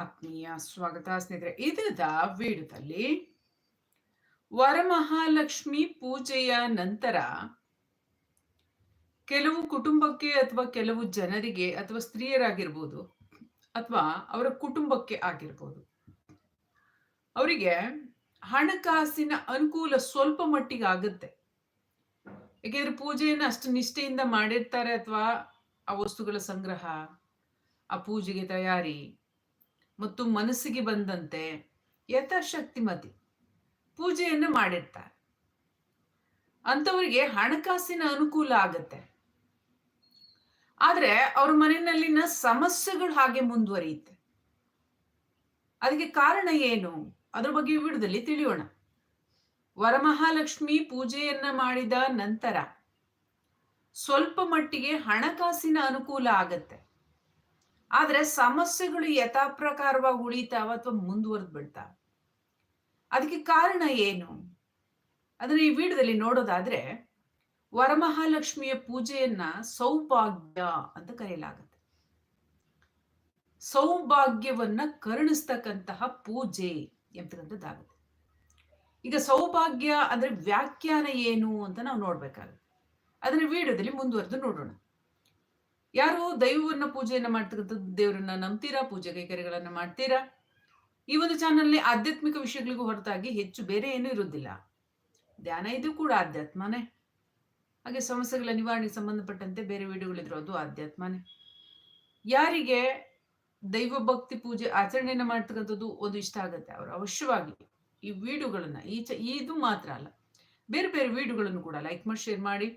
ಆತ್ಮೀಯ ಸ್ವಾಗತ ಸ್ನೇಹಿತರೆ ಇದರದ ವೀಡಿಯೋದಲ್ಲಿ ವರಮಹಾಲಕ್ಷ್ಮಿ ಪೂಜೆಯ ನಂತರ ಕೆಲವು ಕುಟುಂಬಕ್ಕೆ ಅಥವಾ ಕೆಲವು ಜನರಿಗೆ ಅಥವಾ ಸ್ತ್ರೀಯರಾಗಿರ್ಬೋದು ಅಥವಾ ಅವರ ಕುಟುಂಬಕ್ಕೆ ಆಗಿರ್ಬೋದು, ಅವರಿಗೆ ಹಣಕಾಸಿನ ಅನುಕೂಲ ಸ್ವಲ್ಪ ಮಟ್ಟಿಗೆ ಆಗುತ್ತೆ. ಏಕೆಂದ್ರೆ ಪೂಜೆಯನ್ನು ಅಷ್ಟು ನಿಷ್ಠೆಯಿಂದ ಮಾಡಿರ್ತಾರೆ ಅಥವಾ ಆ ವಸ್ತುಗಳ ಸಂಗ್ರಹ, ಆ ಪೂಜೆಗೆ ತಯಾರಿ ಮತ್ತು ಮನಸ್ಸಿಗೆ ಬಂದಂತೆ ಯಥಾಶಕ್ತಿಮತಿ ಪೂಜೆಯನ್ನು ಮಾಡಿರ್ತಾರೆ. ಅಂಥವರಿಗೆ ಹಣಕಾಸಿನ ಅನುಕೂಲ ಆಗತ್ತೆ. ಆದ್ರೆ ಅವ್ರ ಮನೆಯಲ್ಲಿನ ಸಮಸ್ಯೆಗಳು ಹಾಗೆ ಮುಂದುವರಿಯುತ್ತೆ. ಅದಕ್ಕೆ ಕಾರಣ ಏನು? ಅದ್ರ ಬಗ್ಗೆ ವಿಡಿಯೋದಲ್ಲಿ ತಿಳಿಯೋಣ. ವರಮಹಾಲಕ್ಷ್ಮಿ ಪೂಜೆಯನ್ನ ಮಾಡಿದ ನಂತರ ಸ್ವಲ್ಪ ಮಟ್ಟಿಗೆ ಹಣಕಾಸಿನ ಅನುಕೂಲ ಆಗತ್ತೆ. ಆದ್ರೆ ಸಮಸ್ಯೆಗಳು ಯಥಾಪ್ರಕಾರವಾಗಿ ಉಳಿತಾವ ಅಥವಾ ಮುಂದುವರೆದು ಬಿಡ್ತಾವ ಅದಕ್ಕೆ ಕಾರಣ ಏನು? ಅದನ್ನ ಈ ವಿಡಿಯೋದಲ್ಲಿ ನೋಡೋದಾದ್ರೆ, ವರಮಹಾಲಕ್ಷ್ಮಿಯ ಪೂಜೆಯನ್ನ ಸೌಭಾಗ್ಯ ಅಂತ ಕರೆಯಲಾಗುತ್ತೆ. ಸೌಭಾಗ್ಯವನ್ನ ಕರುಣಿಸ್ತಕ್ಕಂತಹ ಪೂಜೆ ಎಂಬತಕ್ಕಂಥದ್ದಾಗುತ್ತೆ ಈಗ ಸೌಭಾಗ್ಯ ಅಂದ್ರೆ ವ್ಯಾಖ್ಯಾನ ಏನು ಅಂತ ನಾವು ನೋಡ್ಬೇಕಾಗುತ್ತೆ. ಅದನ್ನ ವಿಡಿಯೋದಲ್ಲಿ ಮುಂದುವರೆದು ನೋಡೋಣ. ಯಾರು ದೈವವನ್ನ ಪೂಜೆಯನ್ನ ಮಾಡ್ತಕ್ಕಂಥದ್ದು ದೇವರನ್ನ ನಂಬ್ತೀರಾ? ಪೂಜೆ ಕೈಕರ್ಯಗಳನ್ನ ಮಾಡ್ತೀರಾ? ಈ ಒಂದು ಚಾನಲ್ನಲ್ಲಿ ಆಧ್ಯಾತ್ಮಿಕ ವಿಷಯಗಳಿಗೂ ಹೊರತಾಗಿ ಹೆಚ್ಚು ಬೇರೆ ಏನೂ ಇರುವುದಿಲ್ಲ ಧ್ಯಾನ ಇದು ಕೂಡ ಆಧ್ಯಾತ್ಮನೇ. ಹಾಗೆ ಸಮಸ್ಯೆಗಳ ನಿವಾರಣೆಗೆ ಸಂಬಂಧಪಟ್ಟಂತೆ ಬೇರೆ ವಿಡಿಯೋಗಳಿದ್ರು ಅದು ಆಧ್ಯಾತ್ಮನೇ. ಯಾರಿಗೆ ದೈವ ಭಕ್ತಿ ಪೂಜೆ ಆಚರಣೆಯನ್ನ ಮಾಡ್ತಕ್ಕಂಥದ್ದು ಒಂದು ಇಷ್ಟ ಆಗುತ್ತೆ, ಅವರು ಅವಶ್ಯವಾಗಿ ಈ ವಿಡಿಯೋಗಳನ್ನ, ಈ ಚ, ಇದು ಮಾತ್ರ ಅಲ್ಲ, ಬೇರೆ ಬೇರೆ ವಿಡಿಯೋಗಳನ್ನು ಕೂಡ ಲೈಕ್ ಮಾಡಿ ಶೇರ್ ಮಾಡಿ.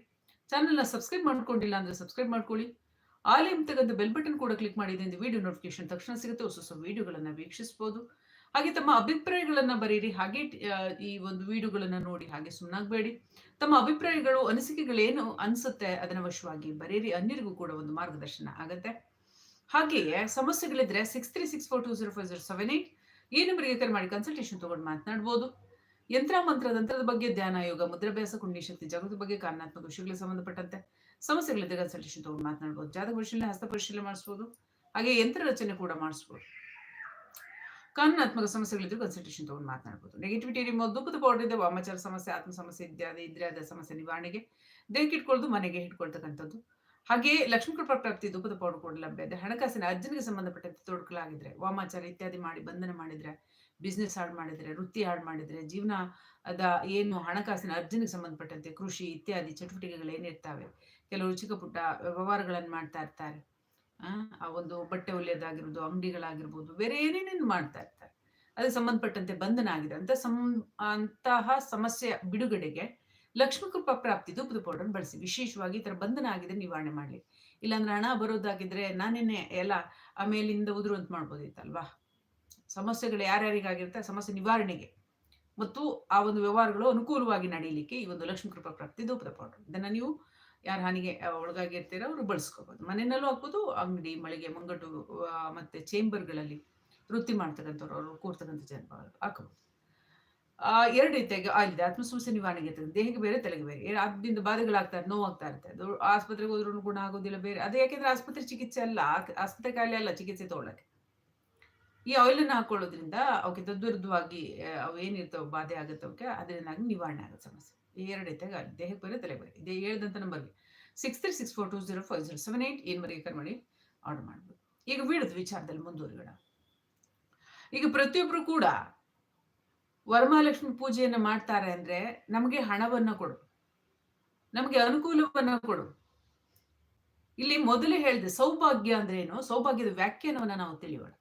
ಚಾನಲ್ನ ಸಬ್ಸ್ಕ್ರೈಬ್ ಮಾಡ್ಕೊಂಡಿಲ್ಲ ಅಂದ್ರೆ ಸಬ್ಸ್ಕ್ರೈಬ್ ಮಾಡ್ಕೊಳ್ಳಿ. ಆಲಿ ತಗಂತ ಬೆಲ್ ಬಟನ್ ಕೂಡ ಕ್ಲಿಕ್ ಮಾಡಿದ್ರಿಂದ ವಿಡಿಯೋ ನೋಟಿಫಿಕೇಶನ್ ತಕ್ಷಣ ಸಿಗುತ್ತೆ. ಹೊಸ ಹೊಸ ವಿಡಿಯೋಗಳನ್ನು ವೀಕ್ಷಿಸಬಹುದು ಹಾಗೆ ತಮ್ಮ ಅಭಿಪ್ರಾಯಗಳನ್ನು ಬರೀರಿ. ಹಾಗೆ ಈ ಒಂದು ವಿಡಿಯೋಗಳನ್ನು ನೋಡಿ ಹಾಗೆ ಸುಮ್ಮನಾಗಬೇಡಿ ತಮ್ಮ ಅಭಿಪ್ರಾಯಗಳು, ಅನಿಸಿಕೆಗಳೇನು ಅನ್ಸುತ್ತೆ ಅದನ್ನ ವಶವಾಗಿ ಬರೀರಿ. ಅನ್ಯರಿಗೂ ಕೂಡ ಒಂದು ಮಾರ್ಗದರ್ಶನ ಆಗುತ್ತೆ. ಹಾಗೆಯೇ ಸಮಸ್ಯೆಗಳಿದ್ರೆ six three six four two zero five zero seven eight ಈ ನಂಬರ್ಗೆ ಕರೆ ಮಾಡಿ ಕನ್ಸಲ್ಟೇಷನ್ ತಗೊಂಡು ಮಾತನಾಡ್ಬೋದು. ಯಂತ್ರ ಮಂತ್ರ ತಂತ್ರದ ಬಗ್ಗೆ ಧ್ಯಾನ, ಯೋಗ, ಮುದ್ರಾಭ್ಯಾಸ, ಕುಂಡಿಶಕ್ತಿ ಜಾಗೃತಿ ಬಗ್ಗೆ ಕಾರಣಾತ್ಮಕ ವಿಷಯಗಳಿಗೆ ಸಂಬಂಧಪಟ್ಟಂತೆ ಸಮಸ್ಯೆಗಳಿದ್ದ ಕನ್ಸಲ್ಟೇಷನ್ ತಗೊಂಡು ಮಾತನಾಡ್ಬೋದು. ಜಾತಕ ಪರಿಶೀಲನೆ, ಹಸ್ತ ಪರಿಶೀಲನೆ ಮಾಡಿಸ್ಬೋದು. ಹಾಗೆ ಯಂತ್ರ ರಚನೆ ಕೂಡ ಮಾಡಿಸ್ಬೋದು. ಕಾನೂನಾತ್ಮಕ ಸಮಸ್ಯೆಗಳಿದ್ದು ಕನ್ಸಲ್ಟೇಷನ್ ತಗೊಂಡು ಮಾತನಾಡ್ಬೋದು. ನೆಗೆಟಿವಿಟಿ ನಿಮ್ಮ ದುಃಖದ ಪೌಡರ್ ಇದೆ ವಾಮಾಚಾರ ಸಮಸ್ಯೆ ಆತ್ಮ ಸಮಸ್ಯೆ ಇತ್ಯಾದಿ ಇದ್ರೆ ಅದ ಸಮಸ್ಯೆ ನಿವಾರಣೆಗೆ. ದೇಹಕ್ಕೆ ಇಟ್ಕೊಳ್ಳೋದು, ಮನೆಗೆ ಇಟ್ಕೊಳ್ತಕ್ಕಂಥದ್ದು. ಹಾಗೆ ಲಕ್ಷ್ಮೀ ಕೃಪಾ ಪ್ರಾಪ್ತಿ, ದುಃಖದ ಪೌಡರ್ ಕೂಡ ಲಭ್ಯ ಇದೆ. ಹಣಕಾಸಿನ ಅರ್ಜನಿಗೆ ಸಂಬಂಧಪಟ್ಟಂತೆ ತೊಡಕಲಾಗಿದ್ರೆ, ವಾಮಾಚಾರ ಇತ್ಯಾದಿ ಮಾಡಿ, ಬಂಧನ ಮಾಡಿದ್ರೆ ಬಿಸ್ನೆಸ್ ಹಾಳು ಮಾಡಿದರೆ, ವೃತ್ತಿ ಹಾಳು ಮಾಡಿದರೆ, ಜೀವನ ಅದ ಏನು ಹಣಕಾಸಿನ ಅರ್ಜನಿಗೆ ಸಂಬಂಧಪಟ್ಟಂತೆ ಕೃಷಿ ಇತ್ಯಾದಿ ಚಟುವಟಿಕೆಗಳು ಏನಿರ್ತಾವೆ ಕೆಲವರು ಚಿಕ್ಕ ಪುಟ್ಟ ವ್ಯವಹಾರಗಳನ್ನು ಮಾಡ್ತಾ ಇರ್ತಾರೆ. ಆ ಒಂದು ಬಟ್ಟೆ ಹೊಲಿಯೋದಾಗಿರ್ಬೋದು ಅಂಗಡಿಗಳಾಗಿರ್ಬೋದು, ಬೇರೆ ಏನೇನೇನು ಮಾಡ್ತಾ ಇರ್ತಾರೆ. ಅದಕ್ಕೆ ಸಂಬಂಧಪಟ್ಟಂತೆ ಬಂಧನ ಆಗಿದೆ. ಅಂತ ಸಂ, ಅಂತಹ ಸಮಸ್ಯೆ ಬಿಡುಗಡೆಗೆ ಲಕ್ಷ್ಮೀ ಕೃಪಾ ಪ್ರಾಪ್ತಿ ಧೂಪದ ಪೌಡರ್ ಬಳಸಿ ವಿಶೇಷವಾಗಿ ಈ ಥರ ಬಂಧನ ಆಗಿದೆ ನಿವಾರಣೆ ಮಾಡಲಿ. ಇಲ್ಲಾಂದ್ರೆ ಹಣ ಬರೋದಾಗಿದ್ರೆ ನಾನೇನೆ ಎಲ್ಲ ಆಮೇಲಿಂದ ಉದುರುವಂತ ಮಾಡ್ಬೋದಿತ್ತಲ್ವಾ ಸಮಸ್ಯೆಗಳು ಯಾರ್ಯಾರಿಗಾಗಿರುತ್ತೆ ಸಮಸ್ಯೆ ನಿವಾರಣೆಗೆ. ಮತ್ತು ಆ ಒಂದು ವ್ಯವಹಾರಗಳು ಅನುಕೂಲವಾಗಿ ನಡೀಲಿಕ್ಕೆ ಈ ಒಂದು ಲಕ್ಷ್ಮೀ ಕೃಪಾ ಪ್ರಾಪ್ತಿ ದೂಪದ ಪೌಡರ್ ಇದನ್ನು ನೀವು ಯಾರು ಹಾನಿಗೆ ಒಳಗಾಗಿರ್ತೀರೋ ಅವರು ಬಳಸ್ಕೋಬೋದು. ಮನೆಯಲ್ಲೂ ಹಾಕ್ಬೋದು, ಅಂಗಡಿ, ಮಳಿಗೆ, ಮಂಗಟ್ಟು ಮತ್ತು ಚೇಂಬರ್ಗಳಲ್ಲಿ ವೃತ್ತಿ ಮಾಡ್ತಕ್ಕಂಥವ್ರು ಅವರು, ಕೂರ್ತಕ್ಕಂಥ ಜನ ಹಾಕಬಹುದು ಆ, ಎರಡು ರೀತಿಯಾಗಿ ಆಗಿದೆ ಆತ್ಮ ಸಮಸ್ಯೆ ನಿವಾರಣೆಗೆ ದೇಹಕ್ಕೆ ಬೇರೆ, ತಲೆಗೆ ಬೇರೆ. ಅದರಿಂದ ಬಾಧೆಗಳಾಗ್ತಾ ನೋವಾಗ್ತಾ ಇರುತ್ತೆ. ಅದು ಆಸ್ಪತ್ರೆಗೆ ಹೋದ್ರೂ ಗುಣ ಆಗೋದಿಲ್ಲ ಬೇರೆ. ಅದು ಯಾಕೆಂದ್ರೆ ಆಸ್ಪತ್ರೆ ಚಿಕಿತ್ಸೆ ಅಲ್ಲ. ಆಸ್ಪತ್ರೆ ಕಾಯಿಲೆ ಅಲ್ಲ ಚಿಕಿತ್ಸೆ ತಗೊಳ್ಳಕ್ಕೆ ಈ ಆಯಿಲನ್ನು ಹಾಕೊಳ್ಳೋದ್ರಿಂದ ಅವಕ್ಕೆ ತದ್ವಿರುದ್ಧವಾಗಿ ಅವು ಏನಿರ್ತಾವೆ, ಬಾಧೆ ಆಗುತ್ತೆ ಅವಕ್ಕೆ, ಅದರಿಂದಾಗಿ ನಿವಾರಣೆ ಆಗುತ್ತೆ ಸಮಸ್ಯೆ. ಈ ಎರಡು ರೀತಿಯಾಗಿ ಆಗಿದೆ ದೇಹಕ್ಕೆ ಬೇರೆ ತಲೆ ಬೇರೆ ಇದೇ ಹೇಳ್ದಂಥ ನಂಬರ್ಗೆ. Six three six four two zero five zero seven eight ಏನ್ವರೆಗೆ ಕರೆ ಮಾಡಿ ಆರ್ಡರ್ ಮಾಡ್ಬೋದು. ಈಗ ಬೀಳದ ವಿಚಾರದಲ್ಲಿ ಮುಂದುವರಿಗೋಣ ಈಗ ಪ್ರತಿಯೊಬ್ಬರು ಕೂಡ ವರಮಹಾಲಕ್ಷ್ಮಿ ಪೂಜೆಯನ್ನು ಮಾಡ್ತಾರೆ ಅಂದ್ರೆ ನಮಗೆ ಹಣವನ್ನ ಕೊಡು. ನಮಗೆ ಅನುಕೂಲವನ್ನ ಕೊಡು. ಇಲ್ಲಿ ಮೊದಲೇ ಹೇಳಿದೆ, ಸೌಭಾಗ್ಯ ಅಂದ್ರೆ ಏನು ಸೌಭಾಗ್ಯದ ವ್ಯಾಖ್ಯಾನವನ್ನ ನಾವು ತಿಳಿಯೋಣ.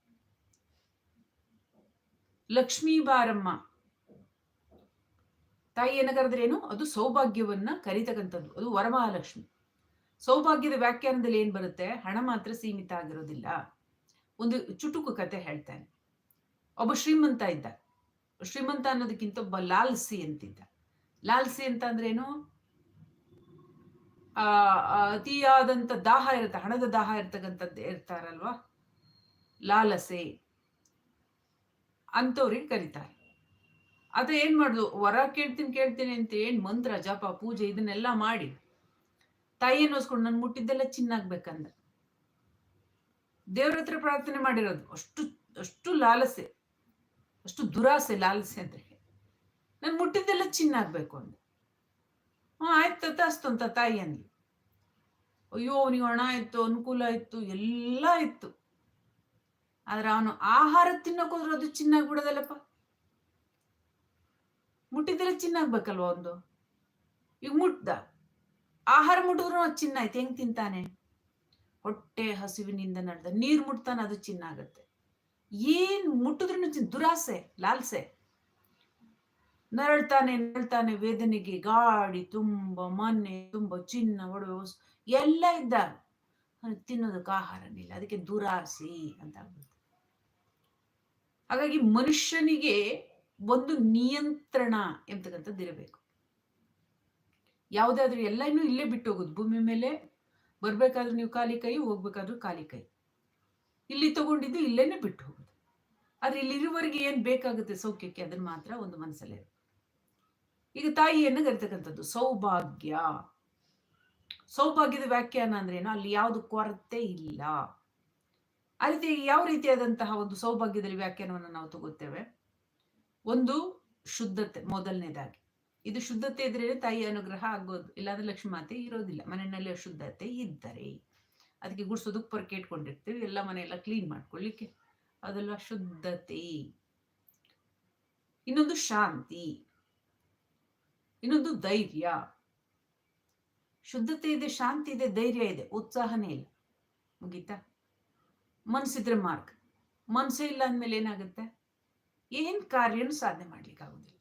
ಲಕ್ಷ್ಮೀ ಬಾರಮ್ಮ. ತಾಯಿಯನ್ನ ಕರೆದ್ರೇನು ಅದು ಸೌಭಾಗ್ಯವನ್ನ ಕರಿತಕ್ಕಂಥದ್ದು. ಅದು ವರಮಹಾಲಕ್ಷ್ಮಿ. ಸೌಭಾಗ್ಯದ ವ್ಯಾಖ್ಯಾನದಲ್ಲಿ ಏನ್ ಬರುತ್ತೆ? ಹಣ ಮಾತ್ರ ಸೀಮಿತ ಆಗಿರೋದಿಲ್ಲ. ಒಂದು ಚುಟುಕು ಕತೆ ಹೇಳ್ತಾನೆ. ಒಬ್ಬ ಶ್ರೀಮಂತ ಇದ್ದ. ಶ್ರೀಮಂತ ಅನ್ನೋದಕ್ಕಿಂತ ಒಬ್ಬ ಲಾಲ್ಸಿ ಅಂತಿದ್ದ. ಲಾಲ್ಸಿ ಅಂತ ಅಂದ್ರೇನು ಆ, ಅತಿಯಾದಂತ ದಾಹ ಇರುತ್ತೆ, ಹಣದ ದಾಹ ಇರ್ತಕ್ಕಂಥದ್ದು ಇರ್ತಾರಲ್ವಾ? ಲಾಲಸೆ. ಅಂತವ್ರಿಗೆ ಕರೀತಾರೆ? ಅದು ಏನು ಮಾಡೋದು? ವರ ಕೇಳ್ತೀನಿ ಕೇಳ್ತೀನಿ ಅಂತ ಏನು ಮಂತ್ರ, ಜಪ, ಪೂಜೆ ಇದನ್ನೆಲ್ಲ ಮಾಡಿ ತಾಯಿಯನ್ನು ಹೊಸ್ಕೊಂಡು ನನ್ನ ಮುಟ್ಟಿದ್ದೆಲ್ಲ ಚಿನ್ನಾಗ್ಬೇಕಂದ ದೇವ್ರ ಹತ್ರ ಪ್ರಾರ್ಥನೆ ಮಾಡಿರೋದು. ಅಷ್ಟು ಅಷ್ಟು ಲಾಲಸೆ. ಅಷ್ಟು ದುರಾಸೆ, ಲಾಲಸೆ ಅಂದ್ರೆ ನಾನು ಮುಟ್ಟಿದ್ದೆಲ್ಲ ಚಿನ್ನ ಆಗ್ಬೇಕು ಅಂದ. ಹ್ಞೂ ಆಯ್ತು ತಸ್ತು ಅಂತ ತಾಯಿ ಅಂದ್ಲಿ. ಅಯ್ಯೋ ಅವನಿಗೆ ಹಣ ಇತ್ತು ಅನುಕೂಲ ಇತ್ತು ಎಲ್ಲ ಇತ್ತು ಆದ್ರೆ ಅವನು ಆಹಾರ ತಿನ್ನಕೋದ್ರೆ ಅದು ಚಿನ್ನ ಬಿಡೋದಲ್ಲಪ್ಪ. ಮುಟ್ಟಿದ್ರೆ ಚಿನ್ನಾಗ್ಬೇಕಲ್ವ ಒಂದು? ಈಗ ಮುಟ್ದ. ಆಹಾರ ಮುಟ್ಟಿದ್ರು ಅದು ಚಿನ್ನ ಆಯ್ತು. ಹೆಂಗ್ ತಿಂತಾನೆ? ಹೊಟ್ಟೆ ಹಸಿವಿನಿಂದ ನಡೆದ. ನೀರ್ ಮುಟ್ತಾನೆ ಅದು ಚಿನ್ನ ಆಗತ್ತೆ. ಏನ್ ಮುಟ್ಟಿದ್ರು ದುರಾಸೆ, ಲಾಲ್ಸೆ. ನರಳ್ತಾನೆ ನರಳ್ತಾನೆ, ವೇದನೆಗೆ ಗಾಡಿ, ತುಂಬ, ಮನೆ, ತುಂಬ, ಚಿನ್ನ, ಒಡವೆ ಎಲ್ಲ ಇದ್ದ. ತಿನ್ನೋದಕ್ಕೆ ಆಹಾರನಿಲ್ಲ ಅದಕ್ಕೆ ದುರಾಸಿ ಅಂತ ಹಾಗಾಗಿ ಮನುಷ್ಯನಿಗೆ ಒಂದು ನಿಯಂತ್ರಣ ಎಂತಕ್ಕಂಥದ್ದು ಇರಬೇಕು. ಯಾವುದಾದ್ರೂ ಎಲ್ಲ ಇಲ್ಲೇ ಬಿಟ್ಟು ಹೋಗೋದು. ಭೂಮಿ ಮೇಲೆ ಬರ್ಬೇಕಾದ್ರೂ ನೀವು ಖಾಲಿ ಕೈ, ಹೋಗ್ಬೇಕಾದ್ರೂ ಖಾಲಿ ಕೈ. ಇಲ್ಲಿ ತಗೊಂಡಿದ್ದು ಇಲ್ಲೇನೆ ಬಿಟ್ಟು ಹೋಗೋದು. ಆದ್ರೆ ಇಲ್ಲಿರುವವರೆಗೆ ಏನ್ ಬೇಕಾಗುತ್ತೆ ಸೌಖ್ಯಕ್ಕೆ? ಅದನ್ನ ಮಾತ್ರ ಒಂದು ಮನಸ್ಸಲ್ಲೇ ಈಗ ತಾಯಿಯನ್ನು ಕರಿತಕ್ಕಂಥದ್ದು ಸೌಭಾಗ್ಯ. ಸೌಭಾಗ್ಯದ ವ್ಯಾಖ್ಯಾನ ಅಂದ್ರೇನು ಅಲ್ಲಿ ಯಾವುದು ಕೊರತೆ ಇಲ್ಲ. ಆ ರೀತಿ ಯಾವ ರೀತಿಯಾದಂತಹ ಒಂದು ಸೌಭಾಗ್ಯದಲ್ಲಿ ವ್ಯಾಖ್ಯಾನವನ್ನು ನಾವು ತಗೋತೇವೆ? ಒಂದು ಶುದ್ಧತೆ, ಮೊದಲನೇದಾಗಿ. ಇದು ಶುದ್ಧತೆ ಇದ್ರೆ ತಾಯಿ ಅನುಗ್ರಹ ಆಗೋದು. ಇಲ್ಲಾಂದ್ರೆ ಲಕ್ಷ್ಮಿ ಮಾತೆ ಇರೋದಿಲ್ಲ. ಮನೆಯಲ್ಲಿ ಅಶುದ್ಧತೆ ಇದ್ದರೆ ಅದಕ್ಕೆ ಗುಡ್ಸೋದಕ್ಕೆ ಪೊರಕೆ ಇಟ್ಕೊಂಡಿರ್ತೀವಿ. ಎಲ್ಲ ಮನೆಯೆಲ್ಲ ಕ್ಲೀನ್ ಮಾಡ್ಕೊಳ್ಳಿಕ್ಕೆ. ಅದೆಲ್ಲ ಶುದ್ಧತೆ. ಇನ್ನೊಂದು ಶಾಂತಿ. ಇನ್ನೊಂದು ಧೈರ್ಯ. ಶುದ್ಧತೆ ಇದೆ, ಶಾಂತಿ ಇದೆ, ಧೈರ್ಯ ಇದೆ. ಉತ್ಸಾಹನೇ ಇಲ್ಲ. ಮುಗೀತಾ? ಮನ್ಸಿದ್ರೆ ಮಾರ್ಕ್ ಮನ್ಸೇ ಇಲ್ಲ ಅಂದಮೇಲೆ ಏನಾಗುತ್ತೆ? ಏನು ಕಾರ್ಯನೂ ಸಾಧನೆ ಮಾಡ್ಲಿಕ್ಕೆ ಆಗೋದಿಲ್ಲ.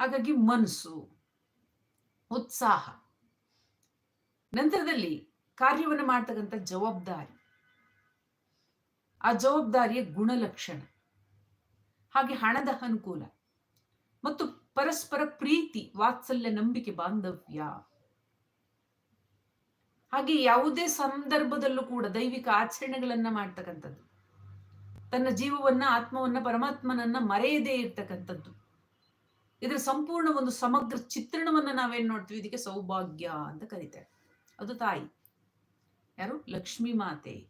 ಹಾಗಾಗಿ ಮನಸ್ಸು ಉತ್ಸಾಹ. ನಂತರದಲ್ಲಿ ಕಾರ್ಯವನ್ನು ಮಾಡ್ತಕ್ಕಂಥ ಜವಾಬ್ದಾರಿ. ಆ ಜವಾಬ್ದಾರಿಯ ಗುಣಲಕ್ಷಣ. ಹಾಗೆ ಹಣದ ಅನುಕೂಲ. ಮತ್ತು ಪರಸ್ಪರ ಪ್ರೀತಿ, ವಾತ್ಸಲ್ಯ, ನಂಬಿಕೆ, ಬಾಂಧವ್ಯ. ಹಾಗೆ ಯಾವುದೇ ಸಂದರ್ಭದಲ್ಲೂ ಕೂಡ ದೈವಿಕ ಆಚರಣೆಗಳನ್ನ ಮಾಡ್ತಕ್ಕಂಥದ್ದು. ತನ್ನ ಜೀವವನ್ನ, ಆತ್ಮವನ್ನ, ಪರಮಾತ್ಮನನ್ನ ಮರೆಯದೇ ಇರ್ತಕ್ಕಂಥದ್ದು. ಇದರ ಸಂಪೂರ್ಣ ಒಂದು ಸಮಗ್ರ ಚಿತ್ರಣವನ್ನ ನಾವೇನ್ ನೋಡ್ತೀವಿ? ಇದಕ್ಕೆ ಸೌಭಾಗ್ಯ ಅಂತ ಕರೀತಾರೆ. ಅದು ತಾಯಿ. ಯಾರು? ಲಕ್ಷ್ಮೀ ಮಾತೆ.